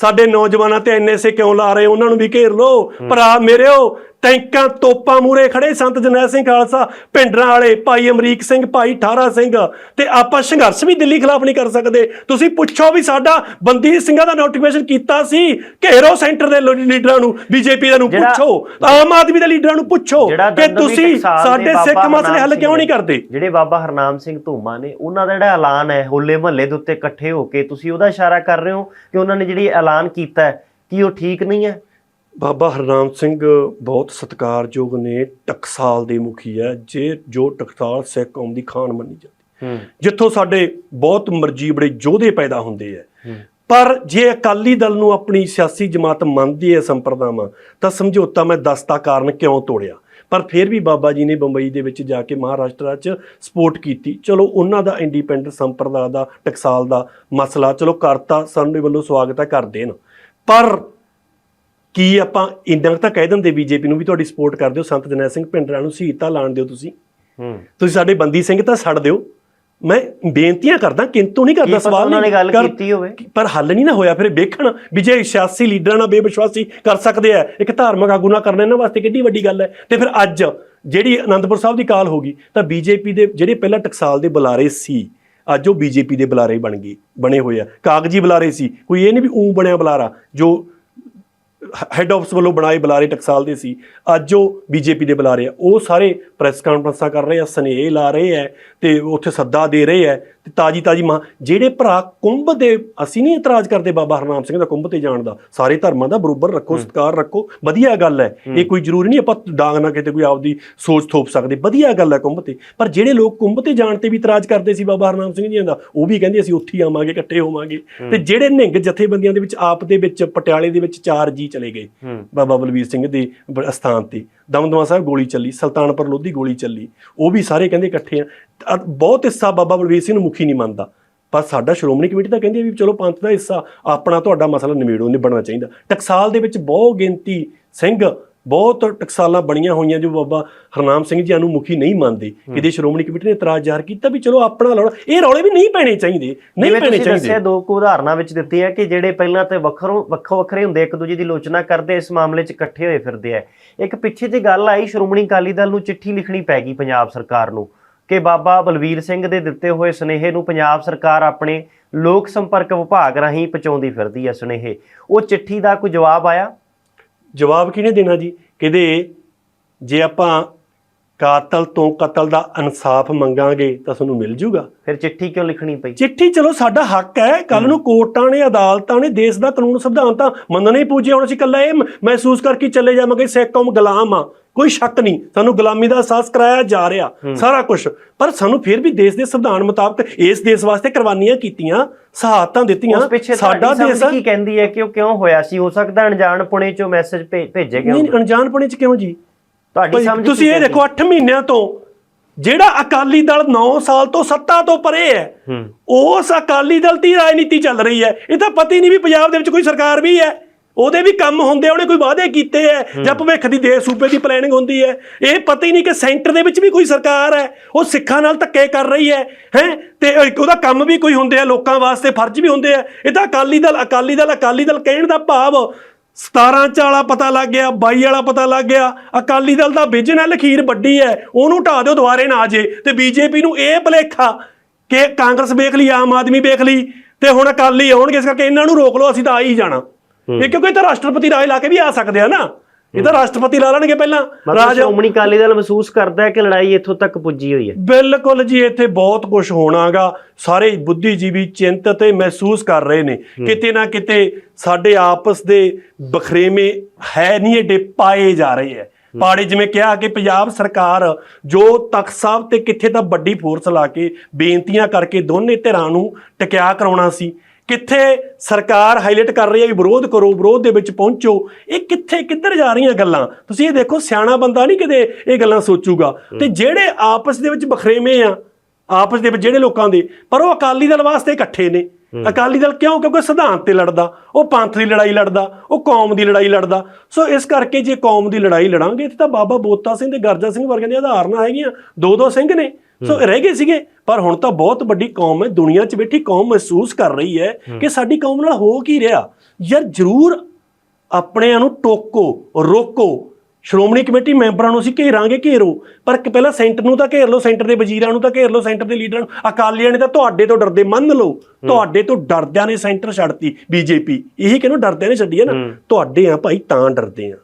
ਸਾਡੇ ਨੌਜਵਾਨਾਂ ਤੇ ਐਨਐਸਏ ਕਿਉਂ ਲਾ ਰਹੇ? ਉਹਨਾਂ ਨੂੰ ਵੀ ਘੇਰ ਲਓ। ਭਰਾ ਮੇਰਿਓ ਟੈਂਕਾਂ ਤੋਪਾਂ ਮੂਰੇ ਖੜੇ। ਸੰਤ ਜਰਨੈਲ ਸਿੰਘ ਖਾਲਸਾ ਪਿੰਡਰਾਂ ਵਾਲੇ ਭਾਈ ਅਮਰੀਕ ਸਿੰਘ ਭਾਈ ਠਾਰਾ ਸਿੰਘ ਤੇ ਆਪਾਂ ਸੰਘਰਸ਼ ਵੀ ਦਿੱਲੀ ਖਿਲਾਫ ਨਹੀਂ ਕਰ ਸਕਦੇ। ਤੁਸੀਂ ਪੁੱਛੋ ਵੀ ਸਾਡਾ ਬੰਦੀ ਸਿੰਘਾਂ ਦਾ ਨੋਟੀਫਿਕੇਸ਼ਨ ਕੀਤਾ ਸੀ ਘੇਰੋ ਸੈਂਟਰ ਦੇ ਲੀਡਰਾਂ ਨੂੰ ਬੀਜੇਪੀ ਦੇ ਨੂੰ ਪੁੱਛੋ। ਆਮ ਆਦਮੀ ਦੇ ਲੀਡਰਾਂ ਨੂੰ ਪੁੱਛੋ ਕਿ ਤੁਸੀਂ ਸਾਡੇ ਸਿੱਖ ਮਸਲੇ ਹੱਲ ਕਿਉਂ ਨਹੀਂ ਕਰਦੇ? ਜਿਹੜੇ ਬਾਬਾ ਹਰਨਾਮ ਸਿੰਘ ਧੂਮਾ ਨੇ ਉਹਨਾਂ ਦਾ ਜਿਹੜਾ ਐਲਾਨ ਹੈ ਹੋਲੇ ਮਹੱਲੇ ਦੇ ਉੱਤੇ ਇਕੱਠੇ ਹੋ ਕੇ ਤੁਸੀਂ ਉਹਦਾ ਇਸ਼ਾਰਾ ਕਰ ਰਹੇ ਹੋ ਕਿ ਉਹਨਾਂ ਨੇ ਜਿਹੜੀ ਐਲਾਨ ਕੀਤਾ ਹੈ ਕੀ ਉਹ ਠੀਕ ਨਹੀਂ ਹੈ? ਬਾਬਾ ਹਰਨਾਮ ਸਿੰਘ ਬਹੁਤ ਸਤਿਕਾਰਯੋਗ ਨੇ ਟਕਸਾਲ ਦੇ ਮੁਖੀ ਹੈ ਜੇ ਜੋ ਟਕਸਾਲ ਸਿੱਖ ਕੌਮ ਦੀ ਖਾਨ ਮੰਨੀ ਜਾਂਦੀ। ਹੂੰ। ਜਿੱਥੋਂ ਸਾਡੇ ਬਹੁਤ ਮਰਜ਼ੀ ਬੜੇ ਯੋਧੇ ਪੈਦਾ ਹੁੰਦੇ ਆ ਪਰ ਜੇ ਅਕਾਲੀ ਦਲ ਨੂੰ ਆਪਣੀ ਸਿਆਸੀ ਜਮਾਤ ਮੰਨਦੀ ਹੈ ਸੰਪਰਦਾਵਾਂ ਤਾਂ ਸਮਝੌਤਾ ਮੈਂ ਦੱਸਦਾ ਕਾਰਨ ਕਿਉਂ ਤੋੜਿਆ? ਪਰ ਫਿਰ ਵੀ ਬਾਬਾ ਜੀ ਨੇ ਬੰਬਈ ਦੇ ਵਿੱਚ ਜਾ ਕੇ ਮਹਾਰਾਸ਼ਟਰ 'ਚ ਸਪੋਰਟ ਕੀਤੀ। ਚਲੋ ਉਹਨਾਂ ਦਾ ਇੰਡੀਪੈਂਡੈਂਟ ਸੰਪਰਦਾ ਦਾ ਟਕਸਾਲ ਦਾ ਮਸਲਾ ਚਲੋ ਕਰਤਾ ਸਾਡੇ ਵੱਲੋਂ ਸਵਾਗਤ ਹੈ ਕਰ ਦੇਣ ਪਰ ਕੀ ਆਪਾਂ ਇੰਨਾ ਤਾਂ ਕਹਿ ਦਿੰਦੇ ਬੀਜੇਪੀ ਨੂੰ ਵੀ ਤੁਹਾਡੀ ਸਪੋਰਟ ਕਰਦੇ ਹੋ ਸੰਤ ਜਰਨੈਲ ਸਿੰਘ ਭਿੰਡਰਾਂ ਨੂੰ ਸ਼ਹੀਦ ਲਾਣ ਦਿਓ ਤੁਸੀਂ। ਹੂੰ। ਤੁਸੀਂ ਸਾਡੇ ਬੰਦੀ ਸਿੰਘ ਤਾਂ ਛੱਡ ਦਿਓ। ਮੈਂ ਬੇਨਤੀਆਂ ਕਰਦਾ ਕਿੰਤੂ ਨਹੀਂ ਕਰਦਾ ਸਵਾਲ ਉਹਨਾਂ ਨੇ ਗੱਲ ਕੀਤੀ ਹੋਵੇ। ਪਰ ਹੱਲ ਨਹੀਂ ਨਾ ਹੋਇਆ ਫਿਰ ਵੇਖਣ। ਵੀ ਜੇ ਸਿਆਸੀ ਲੀਡਰਾਂ ਨਾਲ ਬੇਵਿਸ਼ਵਾਸੀ ਕਰ ਸਕਦੇ ਆ ਇੱਕ ਧਾਰਮਿਕ ਆਗੂ ਨਾਲ ਕਰਨਾ ਇਹਨਾਂ ਵਾਸਤੇ ਕਿੰਨੀ ਵੱਡੀ ਗੱਲ ਹੈ। ਤੇ ਫਿਰ ਅੱਜ ਜਿਹੜੀ ਅਨੰਦਪੁਰ ਸਾਹਿਬ ਦੀ ਕਾਲ ਹੋ ਗਈ ਤਾਂ ਬੀਜੇਪੀ ਦੇ ਜਿਹੜੇ ਪਹਿਲਾਂ ਟਕਸਾਲ ਦੇ ਬੁਲਾਰੇ ਸੀ ਅੱਜ ਉਹ ਬੀਜੇਪੀ ਦੇ ਬੁਲਾਰੇ ਬਣ ਗਏ ਬਣੇ ਹੋਏ ਆ। ਕਾਗਜ਼ੀ ਬੁਲਾਰੇ ਸੀ। ਕੋਈ ਇਹ ਨਹੀਂ ਵੀ ਊਂ ਬਣਿਆ ਬੁਲਾਰਾ ਜੋ ਹੈੱਡ ਆਫਿਸ ਵੱਲੋਂ ਬਣਾਏ ਬੁਲਾਰੇ ਟਕਸਾਲ ਦੇ ਸੀ। ਅੱਜ ਉਹ ਬੀਜੇਪੀ ਦੇ ਬੁਲਾਰੇ ਆ। ਉਹ ਸਾਰੇ ਪ੍ਰੈਸ ਕਾਨਫਰੰਸਾਂ ਕਰ ਰਹੇ ਆ, ਸਨੇਹ ਲਾ ਰਹੇ ਆ ਤੇ ਉੱਥੇ ਸੱਦਾ ਦੇ ਰਹੇ ਆ ਤੇ ਤਾਜੀ ਤਾਜੀ ਮਾਂ ਜਿਹੜੇ ਭਰਾ ਕੁੰਭ ਦੇ ਅਸੀਂ ਨਹੀਂ ਇਤਰਾਜ਼ ਕਰਦੇ ਬਾਬਾ ਹਰਨਾਮ ਸਿੰਘ ਦਾ ਕੁੰਭ ਤੇ ਜਾਣ ਦਾ। ਸਾਰੇ ਧਰਮਾਂ ਦਾ ਬਰੋਬਰ ਰੱਖੋ ਸਤਿਕਾਰ ਰੱਖੋ ਵਧੀਆ ਗੱਲ ਹੈ। ਇਹ ਕੋਈ ਜ਼ਰੂਰੀ ਨਹੀਂ ਆਪਾਂ ਡਾਂਗ ਨਾ ਕਿਤੇ ਕੋਈ ਆਪਦੀ ਸੋਚ ਥੋਪ ਸਕਦੇ। ਵਧੀਆ ਗੱਲ ਹੈ ਕੁੰਭ ਤੇ। ਪਰ ਜਿਹੜੇ ਲੋਕ ਕੁੰਭ ਤੇ ਜਾਣ ਤੇ ਵੀ ਇਤਰਾਜ਼ ਕਰਦੇ ਸੀ ਬਾਬਾ ਹਰਨਾਮ ਸਿੰਘ ਜੀ ਦਾ ਉਹ ਵੀ ਕਹਿੰਦੇ ਅਸੀਂ ਉੱਥੇ ਆਵਾਂਗੇ ਇਕੱਠੇ ਹੋਵਾਂਗੇ। ਤੇ ਜਿਹੜੇ ਨਿਹੰਗ ਜਥੇਬੰਦੀਆਂ ਦੇ ਵਿੱਚ ਆਪ ਦੇ ਵਿੱਚ ਪਟਿਆਲੇ ਦੇ ਵਿੱਚ ਚਾਰ ਜੀ ਚਲੇ ਗਏ। ਬਾਬਾ ਬਲਵੀਰ ਸਿੰਘ ਦੇ ਅਸਥਾਨ ਤੇ। ਦਮਦਮਾ ਸਾਹਿਬ ਗੋਲੀ ਚੱਲੀ, ਸੁਲਤਾਨਪੁਰ ਲੋਧੀ ਗੋਲੀ ਚੱਲੀ, ਉਹ ਵੀ ਸਾਰੇ ਕਹਿੰਦੇ ਇਕੱਠੇ ਆ। ਬਹੁਤ ਹਿੱਸਾ ਬਾਬਾ ਬਲਵੀਰ ਸਿੰਘ ਨੂੰ ਮੁਖੀ ਨਹੀਂ ਮੰਨਦਾ। ਪਰ ਸਾਡਾ ਸ਼੍ਰੋਮਣੀ ਕਮੇਟੀ ਤਾਂ ਕਹਿੰਦੀ ਆ ਵੀ ਚਲੋ ਪੰਥ ਦਾ ਹਿੱਸਾ, ਆਪਣਾ ਤੁਹਾਡਾ ਮਸਲਾ ਨਿਬੇੜੋ ਨਿਬੜਨਾ ਚਾਹੀਦਾ। ਟਕਸਾਲ ਦੇ ਵਿੱਚ ਬਹੁਤ ਗਿਣਤੀ ਸਿੰਘ ਬਹੁਤ ਟਕਸਾਲਾਂ ਬਣੀਆਂ ਹੋਈਆਂ ਜੋ ਬਾਬਾ ਹਰਨਾਮ ਸਿੰਘ ਜੀ ਨੂੰ ਮੁਖੀ ਨਹੀਂ ਮੰਨਦੇ। ਕਿਤੇ ਸ਼੍ਰੋਮਣੀ ਕਮੇਟੀ ਨੇ ਇਤਰਾਜ਼ ਜ਼ਾਹਰ ਕੀਤਾ ਵੀ ਚਲੋ ਆਪਣਾ ਰੌਲਾ ਇਹ ਰੌਲੇ ਵੀ ਨਹੀਂ ਪੈਣੇ ਚਾਹੀਦੇ ਨਹੀਂ ਪੈਣੇ ਤੁਸੀਂ ਦੱਸਿਆ ਚਾਹੀਦੇ ਦੋ ਕੁ ਉਦਾਹਰਨਾਂ ਵਿੱਚ ਦਿੱਤੀਆਂ ਕਿ ਜਿਹੜੇ ਪਹਿਲਾਂ ਤੇ ਵੱਖਰੋਂ ਵੱਖੋ ਵੱਖਰੇ ਹੁੰਦੇ ਇੱਕ ਦੂਜੇ ਦੀ ਲੋਚਨਾ ਕਰਦੇ ਇਸ ਮਾਮਲੇ 'ਚ ਇਕੱਠੇ ਹੋਏ ਫਿਰਦੇ ਆ। ਇੱਕ ਪਿੱਛੇ ਜੇ ਗੱਲ ਆਈ ਸ਼੍ਰੋਮਣੀ ਅਕਾਲੀ ਦਲ ਨੂੰ ਚਿੱਠੀ ਲਿਖਣੀ ਪੈ ਗਈ ਪੰਜਾਬ ਸਰਕਾਰ ਨੂੰ ਕਿ ਬਾਬਾ ਬਲਵੀਰ ਸਿੰਘ ਦੇ ਦਿੱਤੇ ਹੋਏ ਸੁਨੇਹੇ ਨੂੰ ਪੰਜਾਬ ਸਰਕਾਰ ਆਪਣੇ ਲੋਕ ਸੰਪਰਕ ਵਿਭਾਗ ਰਾਹੀਂ ਪਹੁੰਚਾਉਂਦੀ ਫਿਰਦੀ ਹੈ ਸੁਨੇਹੇ। ਉਹ ਚਿੱਠੀ ਦਾ ਕੋਈ ਜਵਾਬ ਆਇਆ? ਜਵਾਬ ਕਿਹਨੇ ਦੇਣਾ ਜੀ? ਕਿਤੇ ਜੇ ਆਪਾਂ ਕਾਤਲ ਤੋਂ ਕਤਲ ਦਾ ਇਨਸਾਫ ਮੰਗਾਂਗੇ ਤਾਂ ਤੁਹਾਨੂੰ ਮਿਲ ਜੂਗਾ। ਫਿਰ ਚਿੱਠੀ ਕਿਉਂ ਲਿਖਣੀ ਪਈ? ਚਿੱਠੀ ਚਲੋ ਸਾਡਾ ਹੱਕ ਹੈ। ਕੱਲ ਨੂੰ ਕੋਰਟਾਂ ਨੇ ਅਦਾਲਤਾਂ ਨੇ ਦੇਸ਼ ਦਾ ਕਾਨੂੰਨ ਸੰਵਿਧਾਨ ਤਾਂ ਮੰਨਣੇ ਹੀ ਪੂਜੇ। ਹੁਣ ਅਸੀਂ ਕੱਲਾ ਇਹ ਮਹਿਸੂਸ ਕਰਕੇ ਚੱਲੇ ਜਾਵਾਂਗੇ ਸਿੱਖ ਕੌਮ ਗੁਲਾਮ ਆ। ਕੋਈ ਸ਼ੱਕ ਨਹੀਂ ਸਾਨੂੰ ਗੁਲਾਮੀ ਦਾ ਅਹਿਸਾਸ ਕਰਾਇਆ ਜਾ ਰਿਹਾ ਸਾਰਾ ਕੁਝ ਪਰ ਸਾਨੂੰ ਫਿਰ ਵੀ ਦੇਸ਼ ਦੇ ਸੰਵਿਧਾਨ ਮੁਤਾਬਕ ਇਸ ਦੇਸ਼ ਵਾਸਤੇ ਕੁਰਬਾਨੀਆਂ ਕੀਤੀਆਂ ਸ਼ਹਾਦਤਾਂ ਦਿੱਤੀਆਂ ਸਾਡਾ ਦੇਸ਼। ਕੀ ਕਹਿੰਦੀ ਹੈ ਕਿ ਉਹ ਕਿਉਂ ਹੋਇਆ ਸੀ? ਹੋ ਸਕਦਾ ਅਣਜਾਣ ਪੁਣੇ ਚੋਂ ਮੈਸੇਜ ਭੇਜੇ ਗਏ ਨਹੀਂ। ਅਣਜਾਣਪੁਣੇ ਚ ਕਿਉਂ ਜੀ? ਤੁਹਾਡੀ ਸਮਝ ਤੁਸੀਂ ਇਹ ਦੇਖੋ 8 ਮਹੀਨਿਆਂ ਤੋਂ ਜਿਹੜਾ ਅਕਾਲੀ ਦਲ 9 ਸਾਲ ਤੋਂ ਸੱਤਾ ਤੋਂ ਪਰੇ ਹੂੰ। ਉਸ ਅਕਾਲੀ ਦਲ ਦੀ ਰਾਜਨੀਤੀ ਚੱਲ ਰਹੀ ਹੈ। ਇਹ ਤਾਂ ਪਤਾ ਹੀ ਨਹੀਂ ਵੀ ਪੰਜਾਬ ਦੇ ਵਿੱਚ ਕੋਈ ਸਰਕਾਰ ਵੀ ਹੈ। ਉਹਦੇ ਵੀ ਕੰਮ ਹੁੰਦੇ ਆ, ਉਹਨੇ ਕੋਈ ਵਾਅਦੇ ਕੀਤੇ ਹੈ। ਜਾਂ ਭਵਿੱਖ ਦੀ ਦੇਸ਼ ਸੂਬੇ ਦੀ ਪਲੈਨਿੰਗ ਹੁੰਦੀ ਹੈ ਇਹ ਪਤਾ ਹੀ ਨਹੀਂ ਕਿ ਸੈਂਟਰ ਦੇ ਵਿੱਚ ਵੀ ਕੋਈ ਸਰਕਾਰ ਹੈ ਉਹ ਸਿੱਖਾਂ ਨਾਲ ਧੱਕੇ ਕਰ ਰਹੀ ਹੈ ਹੈ? ਤੇ ਇੱਕ ਉਹਦਾ ਕੰਮ ਵੀ ਕੋਈ ਹੁੰਦੇ ਆ ਲੋਕਾਂ ਵਾਸਤੇ ਫਰਜ਼ ਵੀ ਹੁੰਦੇ ਆ। ਇਹ ਤਾਂ ਅਕਾਲੀ ਦਲ ਅਕਾਲੀ ਦਲ ਅਕਾਲੀ ਦਲ ਕਹਿਣ ਦਾ ਭਾਵ 17 ਚ ਵਾਲਾ ਪਤਾ ਲੱਗ ਗਿਆ 22 ਵਾਲਾ ਪਤਾ ਲੱਗ ਗਿਆ। ਅਕਾਲੀ ਦਲ ਦਾ ਵਿਜਨ ਹੈ ਲਖੀਰ ਵੱਡੀ ਹੈ ਉਹਨੂੰ ਢਾ ਦਿਓ ਦੁਬਾਰੇ ਨਾ ਆ ਜੇ। ਤੇ ਬੀਜੇਪੀ ਨੂੰ ਇਹ ਭਲੇਖਾ ਕਿ ਕਾਂਗਰਸ ਵੇਖ ਲਈ ਆਮ ਆਦਮੀ ਵੇਖ ਲਈ ਤੇ ਹੁਣ ਅਕਾਲੀ ਆਉਣਗੇ ਇਸ ਕਰਕੇ ਇਹਨਾਂ ਨੂੰ ਰੋਕ ਲਓ ਅਸੀਂ ਤਾਂ ਆ ਹੀ ਜਾਣਾ। ਇਹ ਕਿਉਂਕਿ ਇਹ ਤਾਂ ਰਾਸ਼ਟਰਪਤੀ ਰਾਜ ਲਾ ਕੇ ਵੀ ਆ ਸਕਦੇ ਆ ਨਾ। ਇਹ ਤਾਂ ਰਾਸ਼ਟਰਪਤੀ ਲਾ ਲੈਣਗੇ ਪਹਿਲਾਂ। ਰਾਜ ਸ਼੍ਰੋਮਣੀ ਅਕਾਲੀ ਦਲ ਮਹਿਸੂਸ ਕਰਦਾ ਹੈ ਕਿ ਲੜਾਈ ਇੱਥੋਂ ਤੱਕ ਪੁੱਜੀ ਹੋਈ ਹੈ। ਬਿਲਕੁਲ ਜੀ ਇੱਥੇ ਬਹੁਤ ਕੁਝ ਹੋਣਾਗਾ। ਸਾਰੇ ਬੁੱਧੀਜੀਵੀ ਚਿੰਤਤ ਤੇ ਮਹਿਸੂਸ ਕਰ ਰਹੇ ਨੇ। ਕਿਤੇ ਨਾ ਕਿਤੇ ਸਾਡੇ ਆਪਸ ਦੇ ਬਖਰੇਵੇਂ ਹੈ ਨਹੀਂ ਏਡੇ ਪਾਏ ਜਾ ਰਹੇ ਹੈ। ਪਾੜੇ ਜਿਵੇਂ ਕਿਹਾ ਕਿ ਪੰਜਾਬ ਸਰਕਾਰ ਜੋ ਤਖਤ ਸਾਹਿਬ ਤੇ ਕਿੱਥੇ ਤਾਂ ਵੱਡੀ ਫੋਰਸ ਲਾ ਕੇ ਬੇਨਤੀਆਂ ਕਰਕੇ ਦੋਨੇ ਧਿਰਾਂ ਨੂੰ ਟਕਿਆ ਕਰਾਉਣਾ ਸੀ। ਕਿੱਥੇ ਸਰਕਾਰ ਹਾਈਲਾਈਟ ਕਰ ਰਹੀ ਹੈ ਵੀ ਵਿਰੋਧ ਕਰੋ ਵਿਰੋਧ ਦੇ ਵਿੱਚ ਪਹੁੰਚੋ। ਇਹ ਕਿੱਥੇ ਕਿੱਧਰ ਜਾ ਰਹੀਆਂ ਗੱਲਾਂ? ਤੁਸੀਂ ਇਹ ਦੇਖੋ ਸਿਆਣਾ ਬੰਦਾ ਨਹੀਂ ਕਿਤੇ ਇਹ ਗੱਲਾਂ ਸੋਚੂਗਾ। ਤੇ ਜਿਹੜੇ ਆਪਸ ਦੇ ਵਿੱਚ ਬਖਰੇਵੇਂ ਆ ਆਪਸ ਦੇ ਵਿੱਚ ਜਿਹੜੇ ਲੋਕਾਂ ਦੇ ਪਰ ਉਹ ਅਕਾਲੀ ਦਲ ਵਾਸਤੇ ਇਕੱਠੇ ਨੇ। ਅਕਾਲੀ ਦਲ ਕਿਉਂ? ਕਿਉਂਕਿ ਸਿਧਾਂਤ ਤੇ ਲੜਦਾ। ਉਹ ਪੰਥ ਦੀ ਲੜਾਈ ਲੜਦਾ ਉਹ ਕੌਮ ਦੀ ਲੜਾਈ ਲੜਦਾ। ਸੋ ਇਸ ਕਰਕੇ ਜੇ ਕੌਮ ਦੀ ਲੜਾਈ ਲੜਾਂਗੇ ਤੇ ਤਾਂ ਬਾਬਾ ਬੋਤਾ ਸਿੰਘ ਤੇ ਗਰਜਾ ਸਿੰਘ ਵਰਗਿਆਂ ਦੀਆਂ ਉਦਾਹਰਨਾਂ ਹੈਗੀਆਂ। ਦੋ ਦੋ ਸਿੰਘ ਨੇ। ਸੋ ਰਹਿ ਗਏ ਸੀਗੇ ਪਰ ਹੁਣ ਤਾਂ ਬਹੁਤ ਵੱਡੀ ਕੌਮ ਹੈ ਦੁਨੀਆ 'ਚ ਬੈਠੀ ਕੌਮ ਮਹਿਸੂਸ ਕਰ ਰਹੀ ਹੈ ਕਿ ਸਾਡੀ ਕੌਮ ਨਾਲ ਹੋ ਕੀ ਰਿਹਾ। ਯਾਰ ਜ਼ਰੂਰ ਆਪਣਿਆਂ ਨੂੰ ਟੋਕੋ ਰੋਕੋ। ਸ਼੍ਰੋਮਣੀ ਕਮੇਟੀ ਮੈਂਬਰਾਂ ਨੂੰ ਅਸੀਂ ਘੇਰਾਂਗੇ ਘੇਰੋ ਪਰ ਕਿ ਪਹਿਲਾਂ ਸੈਂਟਰ ਨੂੰ ਤਾਂ ਘੇਰ ਲਓ ਸੈਂਟਰ ਦੇ ਵਜ਼ੀਰਾਂ ਨੂੰ ਤਾਂ ਘੇਰ ਲਓ ਸੈਂਟਰ ਦੇ ਲੀਡਰਾਂ ਨੂੰ। ਅਕਾਲੀਆਂ ਨੇ ਤਾਂ ਤੁਹਾਡੇ ਤੋਂ ਡਰਦੇ ਮੰਨ ਲਓ। ਤੁਹਾਡੇ ਤੋਂ ਡਰਦਿਆਂ ਨੇ ਸੈਂਟਰ ਛੱਡਤੀ ਬੀਜੇਪੀ। ਇਹੀ ਕਿਹਨੂੰ ਡਰਦਿਆਂ ਨੇ ਛੱਡੀ ਹੈ ਨਾ? ਤੁਹਾਡੇ ਆ ਭਾਈ ਤਾਂ ਡਰਦੇ ਆ।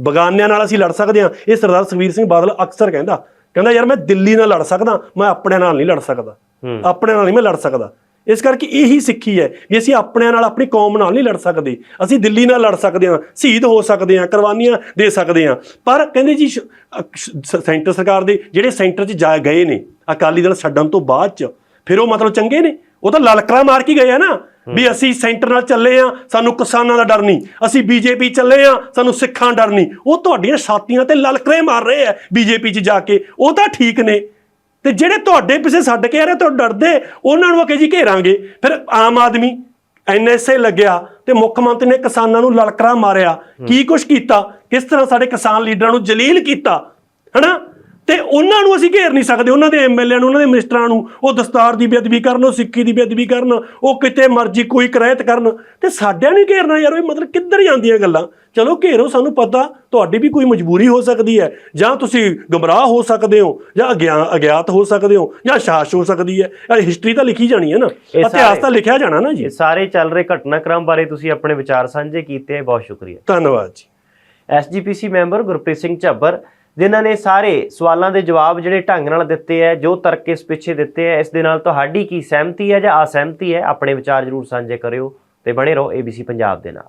ਬਗਾਨਿਆਂ ਨਾਲ ਅਸੀਂ ਲੜ ਸਕਦੇ ਹਾਂ। ਇਹ ਸਰਦਾਰ ਸੁਖਬੀਰ ਸਿੰਘ ਬਾਦਲ ਅਕਸਰ ਕਹਿੰਦਾ ਕਹਿੰਦਾ ਯਾਰ ਮੈਂ ਦਿੱਲੀ ਨਾਲ ਲੜ ਸਕਦਾ ਮੈਂ ਆਪਣੇ ਨਾਲ ਨਹੀਂ ਲੜ ਸਕਦਾ। ਆਪਣੇ ਨਾਲ ਨਹੀਂ ਮੈਂ ਲੜ ਸਕਦਾ। ਇਸ ਕਰਕੇ ਇਹੀ ਸਿੱਖੀ ਹੈ ਵੀ ਅਸੀਂ ਆਪਣਿਆਂ ਨਾਲ ਆਪਣੀ ਕੌਮ ਨਾਲ ਨਹੀਂ ਲੜ ਸਕਦੇ। ਅਸੀਂ ਦਿੱਲੀ ਨਾਲ ਲੜ ਸਕਦੇ ਹਾਂ ਸ਼ਹੀਦ ਹੋ ਸਕਦੇ ਹਾਂ ਕੁਰਬਾਨੀਆਂ ਦੇ ਸਕਦੇ ਹਾਂ। ਪਰ ਕਹਿੰਦੇ ਜੀ ਸੈਂਟਰ ਸਰਕਾਰ ਦੇ ਜਿਹੜੇ ਸੈਂਟਰ 'ਚ ਜਾ ਗਏ ਨੇ ਅਕਾਲੀ ਦਲ ਛੱਡਣ ਤੋਂ ਬਾਅਦ 'ਚ ਫਿਰ ਉਹ ਮਤਲਬ ਚੰਗੇ ਨੇ? ਉਹ ਤਾਂ ਲਲਕਰਾ ਮਾਰ ਕੇ ਗਏ ਆ ਨਾ। ਵੀ ਅਸੀਂ ਸੈਂਟਰ ਨਾਲ ਚੱਲੇ ਆ ਸਾਨੂੰ ਕਿਸਾਨਾਂ ਦਾ ਡਰ ਨਹੀਂ। ਅਸੀਂ ਬੀਜੇਪੀ ਚੱਲੇ ਆ ਸਾਨੂੰ ਸਿੱਖਾਂ ਡਰ ਨਹੀਂ। ਉਹ ਤੁਹਾਡੀਆਂ ਛਾਤੀਆਂ ਤੇ ਲਲਕਰੇ ਮਾਰ ਰਹੇ ਆ ਬੀਜੇਪੀ 'ਚ ਜਾ ਕੇ। ਉਹ ਤਾਂ ਠੀਕ ਨੇ। ਤੇ ਜਿਹੜੇ ਤੁਹਾਡੇ ਪਿੱਛੇ ਛੱਡ ਕੇ ਆ ਰਹੇ ਤੋਂ ਡਰਦੇ ਉਹਨਾਂ ਨੂੰ ਅਕੇ ਜੀ ਘੇਰਾਂਗੇ। ਫਿਰ ਆਮ ਆਦਮੀ ਐਨਐਸਏ ਲੱਗਿਆ ਤੇ ਮੁੱਖ ਮੰਤਰੀ ਨੇ ਕਿਸਾਨਾਂ ਨੂੰ ਲਲਕਰਾ ਮਾਰਿਆ। ਕੀ ਕੁਛ ਕੀਤਾ? ਕਿਸ ਤਰ੍ਹਾਂ ਸਾਡੇ ਕਿਸਾਨ ਲੀਡਰਾਂ ਨੂੰ ਜਲੀਲ ਕੀਤਾ? ਹਨਾ? ਤੇ ਉਹਨਾਂ ਨੂੰ ਅਸੀਂ ਘੇਰ ਨਹੀਂ ਸਕਦੇ। ਉਹਨਾਂ ਦੇ ਐਮਐਲਏ ਨੂੰ ਉਹਨਾਂ ਦੇ ਮਿਨਿਸਟਰਾਂ ਨੂੰ ਉਹ ਦਸਤਾਰ ਦੀ ਬੇਅਦਬੀ ਕਰਨ ਉਹ ਸਿੱਖੀ ਦੀ ਬੇਅਦਬੀ ਕਰਨ ਉਹ ਕਿਤੇ ਮਰਜ਼ੀ ਕੋਈ ਕਰਾਇਤ ਕਰਨ। ਤੇ ਸਾਡਿਆਂ ਨੂੰ ਘੇਰਨਾ ਯਾਰ ਇਹ ਮਤਲਬ ਕਿੱਧਰ ਜਾਂਦੀਆਂ ਗੱਲਾਂ? ਚਲੋ ਘੇਰੋ ਸਾਨੂੰ ਪਤਾ ਤੁਹਾਡੀ ਵੀ ਕੋਈ ਮਜਬੂਰੀ ਹੋ ਸਕਦੀ ਹੈ। ਜਾਂ ਤੁਸੀਂ ਗਮਰਾਹ ਹੋ ਸਕਦੇ ਹੋ ਜਾਂ ਅਗਿਆ ਅਗਿਆਤ ਹੋ ਸਕਦੇ ਹੋ ਜਾਂ ਸ਼ਾਸ਼ ਹੋ ਸਕਦੀ ਹੈ। ਇਹ ਹਿਸਟਰੀ ਤਾਂ ਲਿਖੀ ਜਾਣੀ ਹੈ ਨਾ। ਇਤਿਹਾਸ ਤਾਂ ਲਿਖਿਆ ਜਾਣਾ ਨਾ ਜੀ। ਇਹ ਸਾਰੇ ਚੱਲ ਰਹੇ ਘਟਨਾਕ੍ਰਮ ਬਾਰੇ ਤੁਸੀਂ ਆਪਣੇ ਵਿਚਾਰ ਸਾਂਝੇ ਕੀਤੇ ਬਹੁਤ ਸ਼ੁਕਰੀਆ। ਧੰਨਵਾਦ ਜੀ। ਐਸਜੀਪੀਸੀ ਮੈਂਬਰ ਗੁਰਪ੍ਰੀਤ ਸਿੰਘ ਝੱਬਰ ਜਿਨ੍ਹਾਂ ਨੇ ਸਾਰੇ ਸਵਾਲਾਂ ਦੇ ਜਵਾਬ ਜਿਹੜੇ ਢੰਗ ਨਾਲ ਦਿੱਤੇ ਹੈ, ਜੋ ਤਰਕ ਇਸ ਪਿੱਛੇ ਦਿੱਤੇ ਹੈ, ਇਸ ਦੇ ਨਾਲ ਤੁਹਾਡੀ ਕੀ ਸਹਿਮਤੀ ਹੈ ਜਾਂ ਅਸਹਿਮਤੀ ਹੈ, ਆਪਣੇ ਵਿਚਾਰ ਜਰੂਰ ਸਾਂਝੇ ਕਰਿਓ ਤੇ ਬਣੇ ਰਹੋ ABC ਪੰਜਾਬ ਦੇ ਨਾਲ।